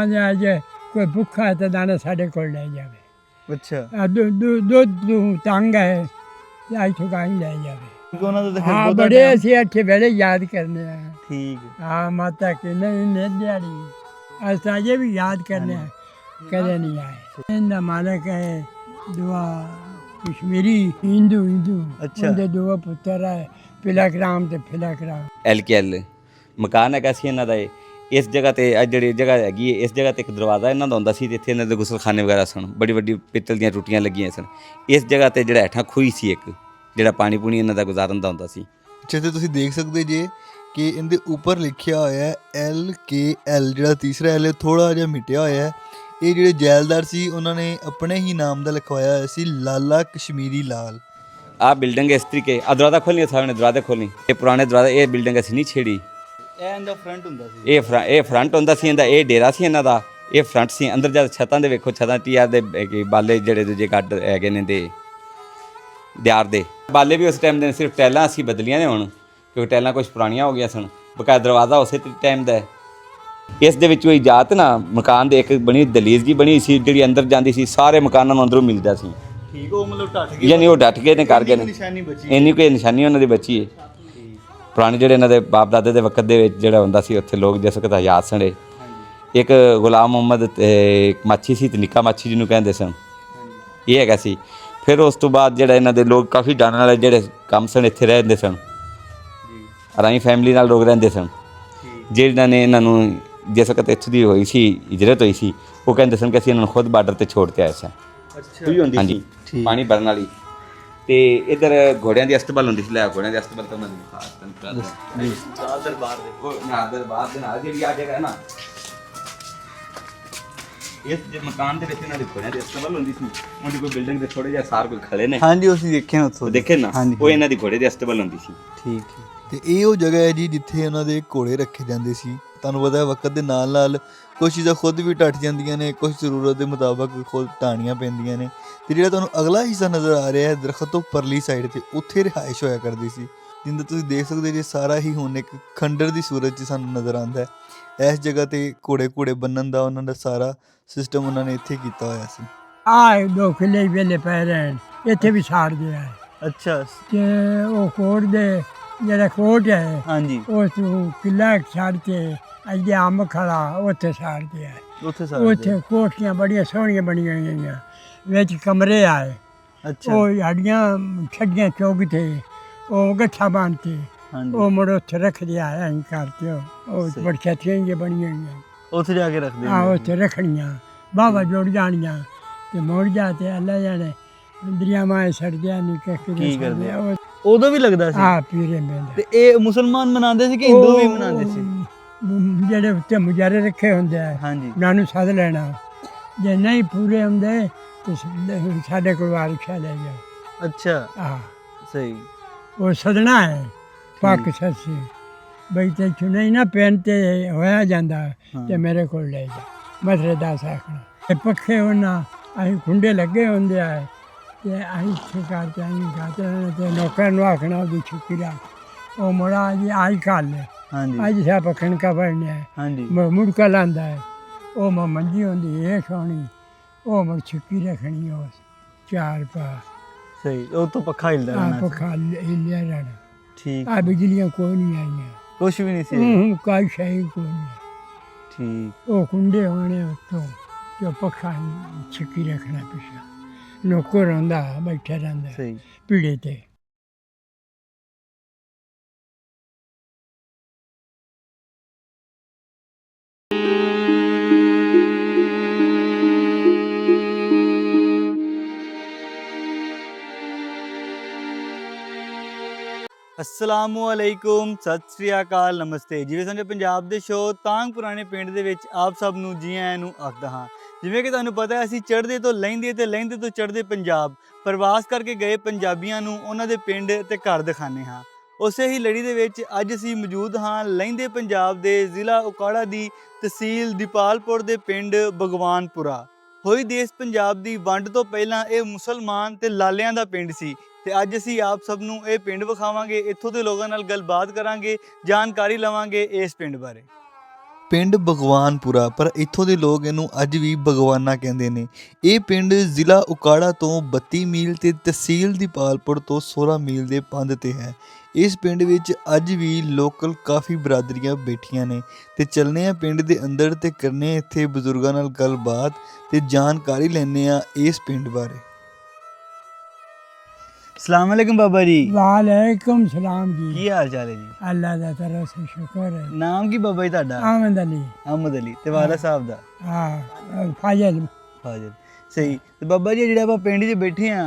ਆਂਦੇ ਆ ਜੇ ਕੋਈ ਭੁੱਖਾ ਹੈ ਤਾਂ ਦਾਣਾ ਸਾਡੇ ਕੋਲ ਲੈ ਜਾਵੇ। ਅੱਛਾ। ਆ ਦੁ- ਦੁ- ਦੁੱਧ ਨੂੰ ਤੰਗ ਹੈ ਤੇ ਤੋਂ ਹੀ ਲੈ ਜਾਵੇ। ਕਿਉਂਕਿ ਉਹਨਾਂ ਦਾ ਤਾਂ ਫਿਰ ਹਾਂ ਬਹੁਤਾ ਬੜੇ time- ਅਸੀਂ ਅੱਠੇ ਵੇਲੇ ਯਾਦ ਕਰਨੇ ਆ। ਠੀਕ। ਹਾਂ ਮਾਤਾ ਕਿ ਨਹੀਂ ਨੇ ਦਿਹਾੜੀ। ਅਸਾਂ ਇਹ ਵੀ ਯਾਦ ਕਰਨੇ ਆ ਕਦੇ ਨਹੀਂ ਆਏ। ਇਹਦਾ ਮਾਲਕ ਹੈ ਦੁਆ ਕਸ਼ਮੀਰੀ ਹਿੰਦੂ ਹਿੰਦੂ। ਅੱਛਾ। ਉਹਦੇ ਦੋ ਪੁੱਤਰ ਹੈ ਪਿਲਾਕਰਾਮ ਤੇ ਫਿਲਾਕਰਾਮ ਐਲਕੇਐਲ ਮਕਾਨ ਹੈਗਾ ਸੀ ਇਹਨਾਂ ਦਾ ਇਹ। ਇਸ ਜਗ੍ਹਾ ਤੇ ਇਹ ਜਿਹੜੀ ਜਗ੍ਹਾ ਹੈਗੀ ਹੈ ਇਸ ਜਗ੍ਹਾ ਤੇ ਇੱਕ ਦਰਵਾਜ਼ਾ ਇਹਨਾਂ ਦਾ ਹੁੰਦਾ ਸੀ ਇੱਥੇ ਇਹਨਾਂ ਦੇ ਗੁਸਲਖਾਨੇ ਵਗੈਰਾ ਸਨ। ਬੜੀ ਵੱਡੀ ਪਿੱਤਲ ਦੀਆਂ ਟੁੱਟੀਆਂ ਲੱਗੀਆਂ ਸਨ। ਇਸ ਜਗ੍ਹਾ ਤੇ ਜਿਹੜਾ ਹੇਠਾਂ ਖੂਹੀ ਸੀ ਇੱਕ ਜਿਹੜਾ ਪਾਣੀ ਪੂਣੀ ਇਹਨਾਂ ਦਾ ਗੁਜ਼ਾਰਨ ਦਾ ਹੁੰਦਾ ਸੀ। ਜਿੱਥੇ ਤੁਸੀਂ ਦੇਖ ਸਕਦੇ ਜੇ ਕਿ ਇਹਦੇ ਉੱਪਰ ਲਿਖਿਆ ਹੋਇਆ ਹੈ ਐਲ ਕੇ ਐਲ ਜਿਹੜਾ ਤੀਸਰਾ ਐਲ ਥੋੜਾ ਜਿਹਾ ਮਿਟਿਆ ਹੋਇਆ ਹੈ। ਇਹ ਜਿਹੜੇ ਜੈਲਦਾਰ ਸੀ ਉਹਨਾਂ ਨੇ ਆਪਣੇ ਹੀ ਨਾਮ ਦਾ ਲਿਖਵਾਇਆ ਹੋਇਆ ਸੀ ਲਾਲਾ ਕਸ਼ਮੀਰੀ ਲਾਲ। ਆਹ ਬਿਲਡਿੰਗ ਇਸ ਤਰੀਕੇ। ਆ ਦਰਵਾਜ਼ਾ ਖੋਲ੍ਹਣੀ ਸਾਹਿਬ ਨੇ ਦਰਵਾਜ਼ਾ ਖੋਲ੍ਹਣੀ ਇਹ ਪੁਰਾਣੇ ਦਰਵਾਜ਼ਾ ਇਹ ਬਿਲਡਿੰਗ ਅਸੀਂ ਨਹੀਂ ਛੇੜੀ। ਇਹ ਇਹਦਾ ਫਰੰਟ ਹੁੰਦਾ ਸੀ। ਇਹ ਫਰ- ਇਹ ਫਰੰਟ ਹੁੰਦਾ ਸੀ ਇਹਦਾ ਇਹ ਡੇਰਾ ਸੀ ਇਹਨਾਂ ਦਾ। ਇਹ ਫਰੰਟ ਸੀ ਅੰਦਰ ਜਦ ਛੱਤਾਂ ਦੇ ਵੇਖੋ ਛੱਤਾਂ ਟੀਆਰ ਦੇ ਇਹ ਕੀ ਬਾਲੇ ਜਿਹੜੇ ਦੂਜੇ ਕੱਟ ਹੈਗੇ ਨੇ ਦੇ ਦਿਆਰ ਦੇ। ਬਾਲੇ ਵੀ ਉਸ ਟਾਈਮ ਦੇ ਸਿਰਫ ਟੈਲਾਂ ਅਸੀਂ ਬਦਲੀਆਂ ਨੇ ਹੁਣ ਕਿਉਂਕਿ ਟੈਲਾਂ ਕੁਝ ਪੁਰਾਣੀਆਂ ਹੋ ਗਈਆਂ ਸਨ। ਬਕਾਇਦਾ ਦਰਵਾਜ਼ਾ ਉਸੇ ਟਾਈਮ ਦਾ ਹੈ। ਇਸ ਦੇ ਵਿੱਚੋਂ ਇਜਾਤ ਨਾ ਮਕਾਨ ਦੇ ਇੱਕ ਬਣੀ ਦਲੀਜ਼ ਜੀ ਬਣੀ ਸੀ ਜਿਹੜੀ ਅੰਦਰ ਜਾਂਦੀ ਸੀ ਸਾਰੇ ਮਕਾਨਾਂ ਨੂੰ ਅੰਦਰੋਂ ਮਿਲਦਾ ਸੀ। ਠੀਕ ਉਹ ਮਤਲਬ ਟੱਟ ਯਾਨੀ ਉਹ ਡਟ ਗਏ ਨੇ ਕਰ ਗਏ ਨੇ। ਨਿਸ਼ਾਨੀ ਬਚੀ ਇੰਨੀ ਕੋਈ ਨਿਸ਼ਾਨੀ ਉਹਨਾਂ ਦੀ ਬੱਚੀ ਹੈ। ਪੁਰਾਣੇ ਜਿਹੜੇ ਇਹਨਾਂ ਦੇ ਬਾਪ ਦਾਦੇ ਦੇ ਵਕਤ ਦੇ ਵਿੱਚ ਜਿਹੜਾ ਹੁੰਦਾ ਸੀ ਉੱਥੇ ਲੋਕ ਜਿਸ ਵਕਤ ਹਯਾਤ ਸਣੇ ਇੱਕ ਗੁਲਾਮ ਮੁਹੰਮਦ ਇੱਕ ਮਾਛੀ ਸੀ ਤੇ ਨਿੱਕਾ ਮਾਛੀ ਜਿਹਨੂੰ ਕਹਿੰਦੇ ਸਨ। ਇਹ ਹੈਗਾ ਸੀ। ਫਿਰ ਉਸ ਤੋਂ ਬਾਅਦ ਜਿਹੜਾ ਇਹਨਾਂ ਦੇ ਲੋਕ ਕਾਫੀ ਜਾਣਨ ਵਾਲੇ ਜਿਹੜੇ ਕੰਮ ਸਨ ਇੱਥੇ ਰਹਿੰਦੇ ਸਨ। ਰਾਈ ਫੈਮਿਲੀ ਨਾਲ ਲੋਕ ਰਹਿੰਦੇ ਸਨ। ਜਿਹਨਾਂ ਨੇ ਇਹਨਾਂ ਨੂੰ ਜਿਸ ਵਕਤ ਇੱਥੇ ਦੀ ਹੋਈ ਸੀ ਹਿਜਰਤ ਹੋਈ ਸੀ ਉਹ ਕਹਿੰਦੇ ਸਨ ਕਿ ਅਸੀਂ ਇਹਨਾਂ ਨੂੰ ਖੁਦ ਬਾਰਡਰ ਤੇ ਛੋੜ ਕੇ ਆਏ ਸਾਂ ਅੱਛਾ। ਹੁੰਦੀ। ਸੀ। ਪਾਣੀ ਭਰਨ ਵਾਲੀ। ਤੇ ਇਧਰ ਘੋੜਿਆਂ ਦੀ ਅਸਤਬਲ ਹੁੰਦੀ ਸੀ ਲੈ ਘੋੜਿਆਂ ਦੀ ਅਸਤਬਲ ਤਾਂ ਦੀ ਖਾਸ ਤਨ ਦਰਬਾਰ ਦੇ। ਉਹ ਨਾ ਦਰਬਾਰ ਦੇ ਨਾਲ ਜਿਹੜੀ ਆ ਜਗ੍ਹਾ ਹੈ ਨਾ ਇਸ ਜੇ ਮਕਾਨ ਦੇ ਵਿੱਚ ਇਹਨਾਂ ਦੀ ਘੋੜਿਆਂ ਦੀ ਅਸਤਬਲ ਹੁੰਦੀ ਸੀ ਉਹਦੀ ਕੋਈ ਬਿਲਡਿੰਗ ਦੇ ਥੋੜੇ ਜਿਹਾ ਸਾਰ ਕੋਈ ਖੜੇ ਨੇ। ਹਾਂਜੀ ਅਸੀਂ ਦੇਖਿਆ ਉੱਥੋਂ ਉਹ ਦੇਖੇ ਨਾ। ਉਹ ਇਹਨਾਂ ਦੀ ਘੋੜੇ ਦੀ ਅਸਤਬਲ ਹੁੰਦੀ ਸੀ। ਠੀਕ ਠੀਕ। ਤੇ ਇਹ ਉਹ ਜਗ੍ਹਾ ਹੈ ਜੀ ਜਿੱਥੇ ਉਹਨਾਂ ਦੇ ਘੋੜੇ ਰੱਖੇ ਜਾਂਦੇ ਸੀ। ਤੁਹਾਨੂੰ ਪਤਾ ਹੈ ਵਕਤ ਦੇ ਨਾਲ ਨਾਲ ਕੁਝ ਚੀਜ਼ਾਂ ਖੁਦ ਵੀ ਟੱਟ ਜਾਂਦੀਆਂ ਨੇ ਕੁਝ ਜ਼ਰੂਰਤ ਦੇ ਮੁਤਾਬਕ ਖੁਦ ਢਾਣੀਆਂ ਪੈਂਦੀਆਂ ਨੇ। ਤੇ ਜਿਹੜਾ ਤੁਹਾਨੂੰ ਅਗਲਾ ਹਿੱਸਾ ਨਜ਼ਰ ਆ ਰਿਹਾ ਹੈ ਦਰਖਤ ਤੋਂ ਪਰਲੀ ਸਾਈਡ ਤੇ ਉੱਥੇ ਰਿਹਾਇਸ਼ ਹੋਇਆ ਕਰਦੀ ਸੀ। ਜਿੰਦਾ ਤੁਸੀਂ ਦੇਖ ਸਕਦੇ ਜੇ ਸਾਰਾ ਹੀ ਹੁਣ ਇੱਕ ਖੰਡਰ ਦੀ ਸੂਰਤ 'ਚ ਸਾਨੂੰ ਨਜ਼ਰ ਆਉਂਦਾ ਹੈ। ਇਸ ਜਗ੍ਹਾ ਤੇ ਘੋੜੇ ਘੋੜੇ ਬੰਨਣ ਦਾ ਉਹਨਾਂ ਦਾ ਸਾਰਾ ਸਿਸਟਮ ਉਹਨਾਂ ਨੇ ਇੱਥੇ ਕੀਤਾ ਹੋਇਆ ਸੀ। ਆ ਦੋ ਕਿੱਲੇ ਵੇਲੇ ਪੈ ਰਹੇ ਇੱਥੇ ਵੀ ਸਾੜ ਗਿਆ ਹੈ। ਅੱਛਾ। ਤੇ ਉਹ ਕੋਟ ਦੇ ਜਿਹੜਾ ਕੋਟ ਹੈ ਹਾਂਜੀ। ਉਸ ਨੂੰ ਕਿੱਲਾ ਛੱਡ ਕੇ ਅੱਗੇ ਅੰਬ ਖੜਾ ਉੱਥੇ ਸਾੜ ਗਿਆ ਹੈ। ਉੱਥੇ ਸਾਰਾ ਉੱਥੇ ਕੋਠੀਆਂ ਬੜੀਆਂ ਸੋਹਣੀਆਂ ਬਣੀਆਂ ਹੋਈਆਂ ਵਿੱਚ ਕਮਰੇ ਆਏ। ਅੱਛਾ। ਉਹ ਸਾਡੀਆਂ ਛੱਡੀਆਂ ਚੌਕ ਤੇ ਉਹ ਗੱਠਾ ਬੰਨਤੇ ਉਹ ਮੁੜ ਉੱਥੇ ਰੱਖ ਦਿਆ ਐਂ ਕਰਕੇ ਉਹ-। ਬੜੀਆਂ ਛੱਤੀਆਂ ਬਣੀਆਂ ਹੋਈਆਂ ਉੱਥੇ ਜਾ ਕੇ ਰੱਖਦੇ ਆ। ਉੱਥੇ ਰੱਖਣੀਆਂ। ਬਾਬਾ ਜੁੜ ਜਾਣੀਆਂ। ਤੇ ਮੁੜ ਜਾ ਤੇ ਅੱਲਾ ਜਾਣੇ ਦਰਿਆਵਾਂ ਸੜਦਿਆਂ ਨਹੀਂ ਕਿ ਕੀ ਕਰਦੇ ਆ? ਉਦੋਂ ਵੀ ਲੱਗਦਾ ਸੀ? ਆ ਪੀਰੇ ਮੇਲੇ ਤੇ ਇਹ ਮੁਸਲਮਾਨ ਮਨਾਉਂਦੇ ਸੀ ਕਿ ਹਿੰਦੂ ਵੀ ਮਨਾਉਂਦੇ ਸੀ? ਜਿਹੜੇ ਉੱਤੇ ਮੁਜਾਰੇ ਰੱਖੇ ਹੁੰਦੇ ਆ ਹਾਂਜੀ। ਉਹਨਾਂ ਨੂੰ ਸੱਦ ਲੈਣਾ। ਜੇ ਨਹੀਂ ਪੂਰੇ ਹੁੰਦੇ ਤੇ ਸਾਡੇ ਕੋਲ ਵਾਰਿਸ਼ਾ ਲੈ ਜਾਓ ਅੱਛਾ। ਆ ਸਹੀ। ਉਹ ਸਦਣਾ ਹੈ ਪੱਕ ਸੱਸੀ। ਬਈ ਤੇ ਨਹੀਂ ਨਾ ਪੈਨ ਤੇ ਹੋਇਆ ਜਾਂਦਾ ਹਾਂ। ਤੇ ਮੇਰੇ ਕੋਲ ਲੈ ਜਾ। ਮਸਰੇ ਦਾ ਸਾਖਣਾ। ਤੇ ਪੱਖੇ ਉਹਨਾਂ ਅਸੀਂ ਖੁੰਡੇ ਲੱਗੇ ਹੁੰਦੇ ਆ ਤੇ ਅਸੀਂ ਠੇਕਾਰ ਤੇ ਅਸੀਂ ਗਾਤੇ ਤੇ ਨੌਕਰ ਨੂੰ ਆਖਣਾ ਉਹਦੀ ਛੁੱਟੀ ਲਾ ਉਹ ਮੁੜਾ ਜੀ ਆਈ ਕੱਲ ਹਾਂਜੀ। ਅੱਜ ਸਾ ਪਖਣ ਕਾ ਬਣਿਆ ਹਾਂਜੀ। ਮੁੜਕਾ ਲਾਂਦਾ ਹੈ। ਉਹ ਮ ਮੰਜੀ ਹੁੰਦੀ ਇਹ ਸੋਹਣੀ। ਉਹ ਮੁੜ ਛੁੱਕੀ ਰੱਖਣੀ ਉਸ। ਚਾਰ ਪਾ। ਸਹੀ ਉਹ ਤੋਂ ਪੱਖਾ ਹਿਲਦਾ ਆ ਰਹਿਣਾ। ਪਖਾ ਲਿਆ ਰਹਿਣਾ। ਠੀਕ। ਆ ਬਿਜਲੀਆਂ ਕੋਈ ਨਹੀਂ ਆਈਆਂ। ਕੁਝ ਵੀ ਨਹੀਂ ਸੀ ਹੂੰ ਕਾਈ ਸ਼ਾਈ ਕੋਈ ਨਹੀਂ। ਠੀਕ। ਉਹ ਕੁੰਡੇ ਹੋਣੇ ਉੱਤੋਂ ਉਹ ਪੱਖਾ ਛਿੱਕੀ ਰੱਖਣਾ ਪਿਛਾ। ਨੌਕਰ ਹੁੰਦਾ ਬੈਠਾ ਰਹਿੰਦਾ। ਸਹੀ। ਪੀੜੇ ਤੇ। ਅਸਲਾਮੁ ਅਲੈਕੁਮ, ਸਤਿ ਸ੍ਰੀ ਅਕਾਲ, ਨਮਸਤੇ। ਜਿਵੇਂ ਸਾਡੇ ਪੰਜਾਬ ਦੇ ਸ਼ੋਅ ਤਾਂਗ ਪੁਰਾਣੇ ਪਿੰਡ ਦੇ ਵਿੱਚ ਆਪ ਸਭ ਨੂੰ ਜੀ ਆਇਆਂ ਨੂੰ ਆਖਦਾ ਹਾਂ। ਜਿਵੇਂ ਕਿ ਤੁਹਾਨੂੰ ਪਤਾ ਹੈ, ਅਸੀਂ ਚੜ੍ਹਦੇ ਤੋਂ ਲਹਿੰਦੇ ਤੇ ਲਹਿੰਦੇ ਤੋਂ ਚੜ੍ਹਦੇ ਪੰਜਾਬ। ਪ੍ਰਵਾਸ ਕਰਕੇ ਗਏ ਪੰਜਾਬੀਆਂ ਨੂੰ ਉਹਨਾਂ ਦੇ ਪਿੰਡ ਤੇ ਘਰ ਦਿਖਾਣੇ ਹਾਂ। ਉਸੇ ਹੀ ਲੜੀ ਦੇ ਵਿੱਚ ਅੱਜ ਅਸੀਂ ਮੌਜੂਦ ਹਾਂ ਲਹਿੰਦੇ ਪੰਜਾਬ ਦੇ ਜ਼ਿਲ੍ਹਾ ਉਕਾੜਾ ਦੀ ਤਹਿਸੀਲ ਦੀਪਾਲਪੁਰ ਦੇ ਪਿੰਡ ਭਗਵਾਨਪੁਰਾ। ਹੋਈ ਦੇਸ਼ ਪੰਜਾਬ ਦੀ ਵੰਡ ਤੋਂ ਪਹਿਲਾਂ ਇਹ ਮੁਸਲਮਾਨ ਤੇ ਲਾਲਿਆਂ ਦਾ ਪਿੰਡ ਸੀ। ਤੇ ਅੱਜ ਅਸੀਂ ਆਪ ਸਭ ਨੂੰ ਇਹ ਪਿੰਡ ਵਿਖਾਵਾਂਗੇ, ਇੱਥੋਂ ਦੇ ਲੋਕਾਂ ਨਾਲ ਗੱਲਬਾਤ ਕਰਾਂਗੇ, ਜਾਣਕਾਰੀ ਲਵਾਂਗੇ ਇਸ ਪਿੰਡ ਬਾਰੇ। ਪਿੰਡ ਭਗਵਾਨਪੁਰਾ, ਪਰ ਇੱਥੋਂ ਦੇ ਲੋਕ ਇਹਨੂੰ ਅੱਜ ਵੀ ਭਗਵਾਨਾ ਕਹਿੰਦੇ ਨੇ। ਇਹ ਪਿੰਡ ਜ਼ਿਲ੍ਹਾ ਉਕਾੜਾ ਤੋਂ 32 ਮੀਲ ਤੇ ਤਹਿਸੀਲ ਦੀਪਾਲਪੁਰ ਤੋਂ 16 ਮੀਲ ਦੇ ਪੰਧ ਤੇ ਹੈ। ਇਸ ਪਿੰਡ ਵਿੱਚ ਅੱਜ ਵੀ ਲੋਕਲ ਕਾਫੀ ਬਰਾਦਰੀਆਂ ਬੈਠੀਆਂ ਨੇ। ਤੇ ਚੱਲਨੇ ਆ ਪਿੰਡ ਦੇ ਅੰਦਰ ਤੇ ਕਰਨੇ ਇੱਥੇ ਬਜ਼ੁਰਗਾਂ ਨਾਲ ਗੱਲਬਾਤ ਤੇ ਜਾਣਕਾਰੀ ਲੈਣੇ ਆ ਇਸ ਪਿੰਡ ਬਾਰੇ। ਸਲਾਮ ਅਲੈਕਮ ਬਾਬਾ ਜੀ ਵਾਲੇਕੁਮ ਸਲਾਮ ਜੀ ਕੀ ਹਾਲ ਚਾਲ ਹੈ ਜੀ ਅੱਲਾ ਦਾ ਤਰਸ ਸ਼ੁਕਰ ਹੈ ਨਾਮ ਕੀ ਬਾਬਾ ਜੀ ਤੁਹਾਡਾ ਆਮਦ ਅਲੀ ਆਮਦ ਅਲੀ ਤੇ ਸਾਹਿਬ ਦਾ ਹਾਂ ਫਾਜ਼ਲ ਫਾਜ਼ਲ ਸਹੀ ਤੇ ਬਾਬਾ ਜੀ ਜਿਹੜਾ ਆਪਾਂ ਪਿੰਡ 'ਚ ਬੈਠੇ ਆ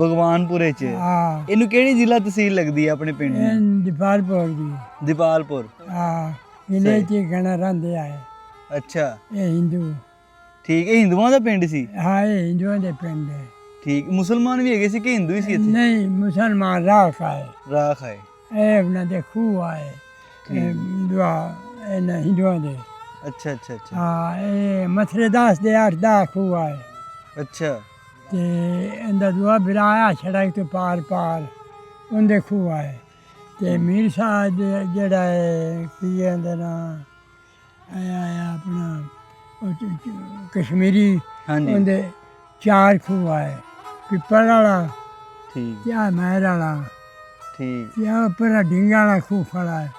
ਭਗਵਾਨਪੁਰੇ 'ਚ ਹਾਂ ਇਹਨੂੰ ਕਿਹੜੀ ਜ਼ਿਲ੍ਹਾ ਤਹਿਸੀਲ ਲੱਗਦੀ ਆ ਆਪਣੇ ਪਿੰਡ ਨੂੰ ਦੀਪਾਲਪੁਰ ਜੀ ਦੀਪਾਲਪੁਰ ਹਾਂ ਇਹਨੇ ਕੀ ਗਣਾ ਰਹਿੰਦੇ ਆਏ ਅੱਛਾ ਇਹ ਹਿੰਦੂ ਠੀਕ ਹੈ ਹਿੰਦੂਆਂ ਦਾ ਪਿੰਡ ਸੀ ਹਾਂ ਇਹ ਹਿੰਦੂਆਂ ਦੇ ਪਿੰਡ ਹੈ ਠੀਕ ਮੁਸਲਮਾਨ ਵੀ ਹੈਗੇ ਸੀ ਕਿ ਹਿੰਦੂ ਹੀ ਸੀ ਇੱਥੇ नहीं मुसलमान राख आए ਰਾਖ ਹੈ ए अपना दे खूह आए ए, दुआ इन हिंदुओं दे ਅੱਛਾ ਅੱਛਾ ਅੱਛਾ हाँ ये मथरेदास दे अठ दा खूह आए ਅੱਛਾ ਤੇ ਇਹਦਾ ਦੁਆ ਬਿਰਾਇਆ ਛੜਕ ਤੋਂ ਪਾਰ ਪਾਰ ਉਹਦੇ ਖੂਹ ਆਏ ਤੇ ਮੀਰ ਸਾਹਿਬ ਦੇ ਜਿਹੜਾ ਹੈ ਕੀ ਕਹਿੰਦੇ ਨਾ ਆਇਆ ਆਇਆ ਆਪਣਾ ਉਹ ਚ- ਚ- ਕਸ਼ਮੀਰੀ ਹਾਂਜੀ ਉਹਦੇ ਚਾਰ ਖੂਹ ਆਏ ਪਿੱਪਲ ਵਾਲਾ ਠੀਕ। ਆਹ ਮਹਿਰ ਵਾਲਾ ਠੀਕ। ਆਹ ਪਰ ਢਿੰਗਾ ਵਾਲਾ ਹੈ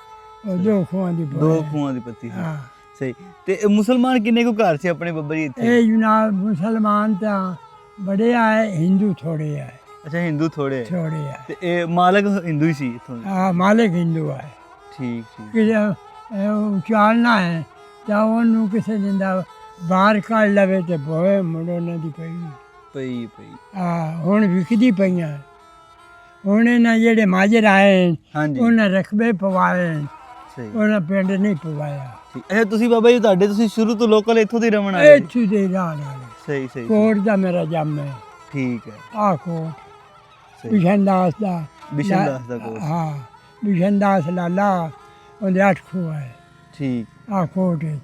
ਉਹ ਦੋ ਖੂਹਾਂ ਦੀ ਦੋ ਬੋਲ ਖੂਹਾਂ ਦੀ ਪੱਤੀ ਹਾਂ। ਸਹੀ। ਤੇ ਮੁਸਲਮਾਨ ਕਿੰਨੇ ਕੁ ਘਰ ਸੀ ਆਪਣੇ ਬੱਬਰ ਜੀ ਇੱਥੇ? ਇਹ ਜਨਾਬ ਮੁਸਲਮਾਨ ਤਾਂ ਬੜੇ ਆਏ ਹਿੰਦੂ ਥੋੜੇ ਆਏ ਅੱਛਾ ਹਿੰਦੂ ਥੋੜੇ ਥੋੜੇ ਆਏ ਤੇ ਇਹ ਮਾਲਕ ਹਿੰਦੂ ਹੀ ਸੀ ਇੱਥੋਂ ਦੇ। ਆ ਮਾਲਕ ਹਿੰਦੂ ਆਏ ਠੀਕ ਠੀਕ। ਕਿ ਉਚਾਲਣਾ ਹੈ ਤਾਂ ਉਹਨੂੰ ਕਿਸੇ ਦਿਨ ਦਾ ਬਾਹਰ ਕੱਢ ਲਵੇ ਤੇ ਬੋਏ ਮੁੰਡੋ ਨਾ ਦੀ ਪਈ ਪਈ ਪਈ। ਆ ਹੁਣ ਵਿਕਦੀ ਪਈਆਂ। ਹੁਣ ਇਹਨਾਂ ਜਿਹੜੇ ਮਾਜਰ ਆਏ ਹਾਂਜੀ। ਉਹਨਾਂ ਰਖਬੇ ਪਵਾਏ ਸਹੀ। ਉਹਨਾਂ ਪਿੰਡ ਨਹੀਂ ਪਵਾਇਆ। ਅੱਛਾ ਤੁਸੀਂ ਬਾਬਾ ਜੀ ਤੁਹਾਡੇ ਤੁਸੀਂ ਸ਼ੁਰੂ ਤੋਂ ਲੋਕਲ ਇੱਥੋਂ ਦੇ ਰਹਿਣ ਵਾਲੇ? ਇੱਥੇ ਦੇ ਵਾਲੇ ਸਹੀ ਸਹੀ ਕੋਟ ਦਾ ਮੇਰਾ ਜੰਮ ਹੈ। ਠੀਕ ਹੈ। ਆ ਕੋਟ। ਬਿਸ਼ਨਦਾਸ ਦਾ। ਬਿਸ਼ਨ ਦਾਸ ਦਾ ਕੋਰਸ ਹਾਂ ਬਿਸ਼ਨਦਾਸ ਲਾਲਾ ਉਹਦੇ ਅੱਠ ਖੂਹ ਹੈ ਠੀਕ। ਆ ਕੋਟ ਵਿੱਚ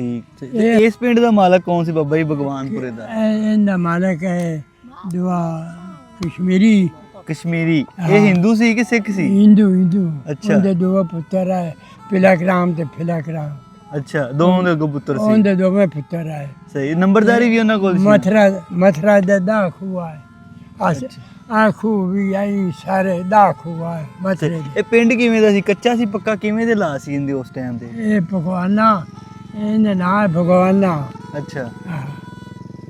ਠੀਕ ਤੇ ਇਸ ਪਿੰਡ ਦਾ ਮਾਲਕ ਕੌਣ ਸੀ ਬਾਬਾ ਜੀ ਭਗਵਾਨਪੁਰੇ ਦਾ? ਇਹ- ਇਹਦਾ ਮਾਲਕ ਹੈ ਦੁਆ ਕਸ਼ਮੀਰੀ। ਕਸ਼ਮੀਰੀ। ਇਹ ਹਿੰਦੂ ਸੀ ਕਿ ਸਿੱਖ ਸੀ? ਹਿੰਦੂ ਹਿੰਦੂ। ਅੱਛਾ। ਉਹਦੇ ਦੋ ਪੁੱਤਰ ਹੈ ਪਿਲਕਰਾਮ ਤੇ ਫਿਲਕਰਾਮ ਅੱਛਾ ਦੋਵਾਂ ਦੇ ਅੱਗੋਂ ਪੁੱਤਰ ਸੀ। ਉਹਦੇ ਦੋਵੇਂ ਪੁੱਤਰ ਹੈ। ਸਹੀ ਨੰਬਰਦਾਰੀ ਵੀ ਉਹਨਾਂ ਕੋਲ ਸੀ। ਮਥਰਾ ਮਥਰਾ ਦੇ ਦਾ ਖੂਆ ਹੈ ਆਖੂ ਵੀ ਆਈ ਸਾਰੇ ਦਾ ਖੂਆ ਹੈ ਮਥਰੇ ਦੇ। ਇਹ ਪਿੰਡ ਕਿਵੇਂ ਦਾ ਸੀ? ਕੱਚਾ ਸੀ ਪੱਕਾ ਕਿਵੇਂ ਦੇ ਲਾ ਸੀ ਇਹਦੇ ਉਸ ਟਾਈਮ ਤੇ? ਇਹ ਭਗਵਾਨਾ ਇਹਨੇ ਨਾਂ ਹੈ ਭਗਵਾਨਾ ਅੱਛਾ।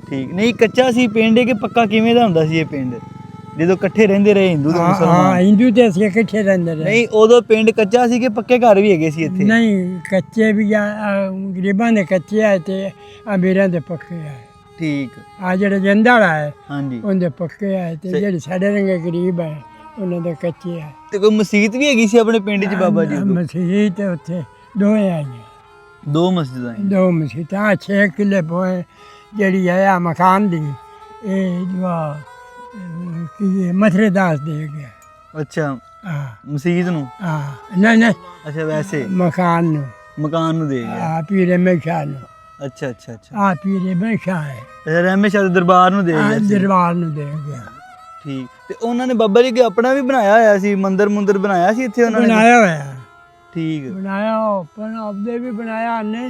ਠੀਕ। ਨਹੀਂ ਕੱਚਾ ਸੀ ਪਿੰਡ ਕਿ ਪੱਕਾ ਕਿਵੇਂ ਦਾ ਹੁੰਦਾ ਸੀ ਇਹ ਪਿੰਡ? ਜਦੋਂ ਇਕੱਠੇ ਰਹਿੰਦੇ ਰਹੇ ਹਿੰਦੂ ਤੇ ਹਾਂ ਹਾਂ, ਮੁਸਲਮਾਨ ਹਿੰਦੂ ਤੇ ਅਸੀਂ ਇਕੱਠੇ ਰਹਿੰਦੇ ਰਹੇ। ਨਹੀਂ ਉਦੋਂ ਪਿੰਡ ਕੱਚਾ ਸੀ ਕਿ ਪੱਕੇ ਘਰ ਵੀ ਹੈਗੇ ਸੀ ਇੱਥੇ? ਨਹੀਂ ਕੱਚੇ ਵੀ ਆ ਆ, ਗਰੀਬਾਂ ਦੇ ਕੱਚੇ ਆ ਤੇ ਅਮੀਰਾਂ ਦੇ ਪੱਕੇ ਆ। ਠੀਕ। ਆ ਜਿਹੜਾ ਜੰਦਾ ਵਾਲਾ ਹੈ ਹਾਂਜੀ। ਉਹਦੇ ਪੱਕੇ ਆ ਤੇ ਜਿਹੜੇ ਸਾਡੇ ਰੰਗੇ ਗਰੀਬ ਹੈ ਉਹਨਾਂ ਦੇ ਕੱਚੇ ਆ। ਤੇ ਕੋਈ ਮਸਜਿਦ ਵੀ ਹੈਗੀ ਸੀ ਆਪਣੇ ਪਿੰਡ 'ਚ ਬਾਬਾ ਜੀ ਉਦੋਂ? ਮਸੀਤ ਤੇ ਉੱਥੇ ਦੋਵੇਂ ਆਈਆਂ। ਦੋ ਮਸਜਿਦਾਂ ਸੀ। ਦੋ ਮਸੀਤਾਂ 6 ਕਿੱਲੇ ਪੋਏ ਜਿਹੜੀ ਹੈ ਆ ਮਕਾਨ ਦੀ ਇਹ ਦੁਆ ਕੀ ਹੈ, ਮਥਰੇ ਦਾਸ ਦੇ ਗਿਆ ਅੱਛਾ ਆ ਮਸਜਿਦ ਨੂੰ? ਆ ਨਹੀਂ ਨਹੀਂ। ਅੱਛਾ ਵੈਸੇ। ਮਕਾਨ ਨੂੰ। ਮਕਾਨ ਨੂੰ ਦੇ ਗਿਆ ਆ ਪੀਰੇ ਮੇਸ਼ਾ ਨੂੰ। ਅੱਛਾ ਅੱਛਾ ਅੱਛਾ। ਆ ਪੀਰੇ ਮੇਸ਼ਾ ਹੈ। ਰਹਿਮੇ ਸ਼ਾਹ ਦੇ ਦਰਬਾਰ ਨੂੰ ਦੇ ਗਿਆ ਦਰਬਾਰ ਨੂੰ ਦੇ ਗਿਆ ਠੀਕ। ਤੇ ਉਹਨਾਂ ਨੇ ਬਾਬਾ ਜੀ ਕੇ ਆਪਣਾ ਵੀ ਬਣਾਇਆ ਹੋਇਆ ਸੀ ਮੰਦਿਰ ਮੁੰਦਰ ਬਣਾਇਆ ਸੀ ਇੱਥੇ ਉਹਨਾਂ ਨੇ? ਬਣਾਇਆ ਹੋਇਆ। ਠੀਕ। ਬਣਾਇਆ ਪਰ ਆਪਦੇ ਵੀ ਬਣਾਇਆ ਨੇ।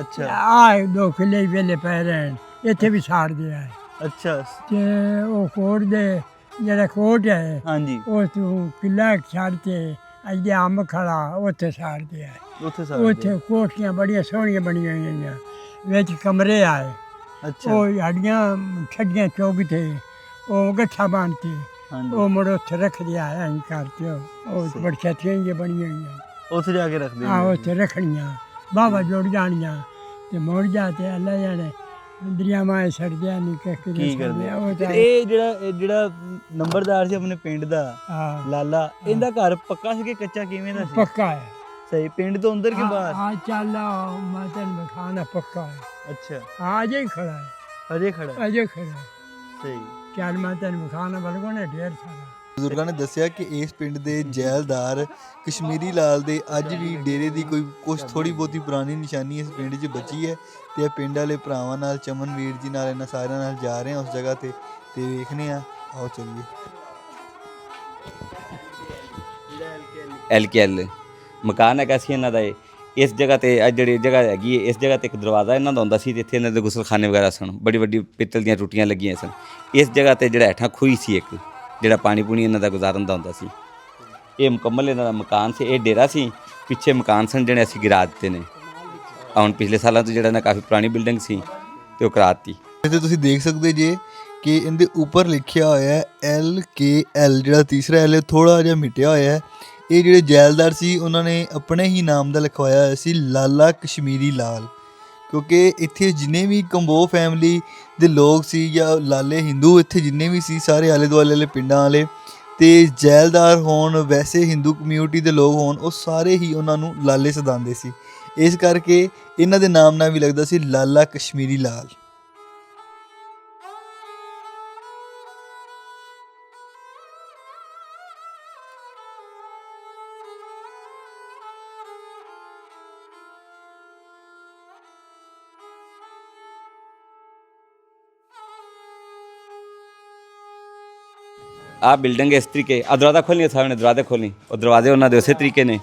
ਅੱਛਾ। ਆ ਦੋ ਕਿੱਲੇ ਵੇਲੇ ਪੈ ਰਹੇ ਨੇ ਇੱਥੇ ਵੀ ਸਾੜ ਦਿਆ ਹੈ। ਅੱਛਾ। ਤੇ ਉਹ ਕੋਟ ਦੇ ਜਿਹੜਾ ਕੋਟ ਹੈ ਹਾਂਜੀ। ਉਹ ਤੋਂ ਕਿੱਲਾ ਛੱਡ ਕੇ ਅਜੇ ਅੰਬ ਖੜਾ ਉੱਥੇ ਸਾੜ ਦਿਆ ਉੱਥੇ ਸਾਰੇ ਉੱਥੇ ਕੋਠੀਆਂ ਬੜੀਆਂ ਸੋਹਣੀਆਂ ਬਣੀਆਂ ਹੋਈਆਂ ਵਿੱਚ ਕਮਰੇ ਆਏ। ਅੱਛਾ। ਉਹ ਹੱਡੀਆਂ ਛੱਡੀਆਂ ਚੌਕ ਤੇ ਉਹ ਗੱਠਾ ਬੰਨ ਕੇ ਉਹ ਮੁੜ ਉੱਥੇ ਰੱਖ ਦਿਆ ਹੈ ਐਂ ਕਰਕੇ ਉਹ ਬੜੀ ਛੱਤੀਆਂ ਬਣੀਆਂ ਹੋਈਆਂ। ਉੱਥੇ ਜਾ ਕੇ ਰੱਖਦੇ ਆ। ਨੇ। ਉੱਥੇ ਰੱਖਣੀਆਂ। ਬਾਬਾ ਜੁੜ ਜਾਣੀਆਂ ਤੇ ਮੁੜ ਜਾ ਤੇ ਅੱਲਾ ਜਾਣੇ ਦਰਿਆਵਾਂ ਛੱਡਦਿਆਂ ਨਹੀਂ ਕਿ ਕੀ ਕਰਦੇ ਆ? ਉਹ ਤੇ ਤਾਂ ਇਹ ਜਿਹੜਾ ਇਹ ਜਿਹੜਾ ਨੰਬਰਦਾਰ ਸੀ ਆਪਣੇ ਪਿੰਡ ਦਾ ਹਾਂ। ਲਾਲਾ ਇਹਦਾ ਘਰ ਪੱਕਾ ਸੀ ਕਿ ਕੱਚਾ ਕਿਵੇਂ ਦਾ ਸੀ? ਪੱਕਾ ਹੈ। ਸਹੀ ਪਿੰਡ ਤੋਂ ਅੰਦਰ ਕਿ ਬਾਹਰ? ਆ ਚੱਲ ਮੈਂ ਤੈਨੂੰ ਖਾਣਾ ਪੱਕਾ ਹੈ। ਅੱਛਾ। ਆ ਅਜੇ ਹੀ ਖੜਾ ਹੈ। ਅਜੇ ਖੜਾ ਅਜੇ ਖੜਾ ਹੈ। ਸਹੀ। ਚੱਲ ਮੈਂ ਤੈਨੂੰ ਖਾਣਾ ਬਲਗੋਣੇ ਢੇਰ ਸਾਰਾ ਬਜ਼ੁਰਗਾਂ ਨੇ ਦੱਸਿਆ ਕਿ ਇਸ ਪਿੰਡ ਦੇ ਜੈਲਦਾਰ ਕਸ਼ਮੀਰੀ ਲਾਲ ਦੇ ਅੱਜ ਵੀ ਡੇਰੇ ਦੀ ਕੋਈ ਕੁਝ ਥੋੜੀ ਬਹੁਤੀ ਪੁਰਾਣੀ ਨਿਸ਼ਾਨੀ ਇਸ ਪਿੰਡ 'ਚ ਬਚੀ ਹੈ ਤੇ ਇਹ ਪਿੰਡ ਵਾਲੇ ਭਰਾਵਾਂ ਨਾਲ ਚਮਨ ਵੀਰ ਜੀ ਨਾਲ ਇਹਨਾਂ ਸਾਰਿਆਂ ਨਾਲ ਜਾ ਰਹੇ ਹਾਂ ਉਸ ਜਗ੍ਹਾ ਤੇ ਤੇ ਵੇਖਨੇ ਆ ਆਓ ਚੱਲੀਏ। L K L. ਮਕਾਨ ਹੈਗਾ ਸੀ ਇਹਨਾਂ ਦਾ ਇਹ। ਇਸ ਜਗ੍ਹਾ ਤੇ ਇਹ ਜਿਹੜੀ ਜਗ੍ਹਾ ਹੈਗੀ ਹੈ, ਇਸ ਜਗ੍ਹਾ ਤੇ ਇੱਕ ਦਰਵਾਜ਼ਾ ਇਹਨਾਂ ਦਾ ਹੁੰਦਾ ਸੀ ਜਿੱਥੇ ਇਹਨਾਂ ਦੇ ਗੁਸਲਖਾਨੇ ਵਗੈਰਾ ਸਨ। ਬੜੀ ਵੱਡੀ ਪਿੱਤਲ ਦੀਆਂ ਟੁੱਟੀਆਂ ਲੱਗੀਆਂ ਸਨ। ਇਸ ਜਗ੍ਹਾ ਤੇ ਜਿਹੜਾ ਹੇਠਾਂ ਖੂਹੀ ਸੀ ਇੱਕ। ਜਿਹੜਾ ਪਾਣੀ ਪੂਣੀ ਇਹਨਾਂ ਦਾ ਗੁਜ਼ਾਰਨ ਦਾ ਹੁੰਦਾ ਸੀ। ਇਹ ਮੁਕੰਮਲ ਇਹਨਾਂ ਦਾ ਮਕਾਨ ਸੀ, ਇਹ ਡੇਰਾ ਸੀ। ਪਿੱਛੇ ਮਕਾਨ ਸਨ ਜਿਹੜੇ ਅਸੀਂ ਗਿਰਾ ਦਿੱਤੇ ਨੇ। ਹੁਣ ਪਿਛਲੇ ਸਾਲਾਂ ਤੋਂ ਜਿਹੜਾ ਨਾ ਕਾਫੀ ਪੁਰਾਣੀ ਬਿਲਡਿੰਗ ਸੀ ਤੇ ਉਹ ਕਰਾਤੀ। ਇੱਥੇ ਤੁਸੀਂ ਦੇਖ ਸਕਦੇ ਜੇ ਕਿ ਇਹਦੇ ਉੱਪਰ ਲਿਖਿਆ ਹੋਇਆ ਹੈ ਐਲ ਕੇ ਐਲ, ਜਿਹੜਾ ਤੀਸਰਾ ਐਲ ਥੋੜਾ ਜਿਹਾ ਮਿਟਿਆ ਹੋਇਆ ਹੈ। ਇਹ ਜਿਹੜੇ ਜੈਲਦਾਰ ਸੀ, ਉਹਨਾਂ ਨੇ ਆਪਣੇ ਹੀ ਨਾਮ ਦਾ ਲਿਖਵਾਇਆ ਹੋਇਆ ਸੀ, ਲਾਲਾ ਕਸ਼ਮੀਰੀ ਲਾਲ। ਕਿਉਂਕਿ ਇੱਥੇ ਜਿੰਨੇ ਵੀ ਕੰਬੋ ਫੈਮਿਲੀ ਦੇ ਲੋਕ ਸੀ ਜਾਂ ਲਾਲੇ ਹਿੰਦੂ, ਇੱਥੇ ਜਿੰਨੇ ਵੀ ਸੀ ਸਾਰੇ ਆਲੇ ਦੁਆਲੇ ਵਾਲੇ ਪਿੰਡਾਂ ਵਾਲੇ ਤੇ ਜੈਲਦਾਰ ਹੋਣ, ਵੈਸੇ ਹਿੰਦੂ ਕਮਿਊਨਿਟੀ ਦੇ ਲੋਕ ਹੋਣ, ਉਹ ਸਾਰੇ ਹੀ ਉਹਨਾਂ ਨੂੰ ਲਾਲੇ ਸਦਾਉਂਦੇ ਸੀ। ਇਸ ਕਰਕੇ ਇਹਨਾਂ ਦੇ ਨਾਮ ਨਾਲ ਵੀ ਲੱਗਦਾ ਸੀ ਲਾਲਾ ਕਸ਼ਮੀਰੀ ਲਾਲ। ਆਹ ਬਿਲਡਿੰਗ ਇਸ ਤਰੀਕੇ ਆ ਦਰਵਾਜ਼ਾ ਖੋਲਣੀ ਸਾਹਮਣੇ ਦਰਵਾਜ਼ੇ ਖੋਲਣੀ ਉਹ ਦਰਵਾਜ਼ੇ ਉਹਨਾਂ ਦੇ ਉਸੇ ਤਰੀਕੇ ਨੇ।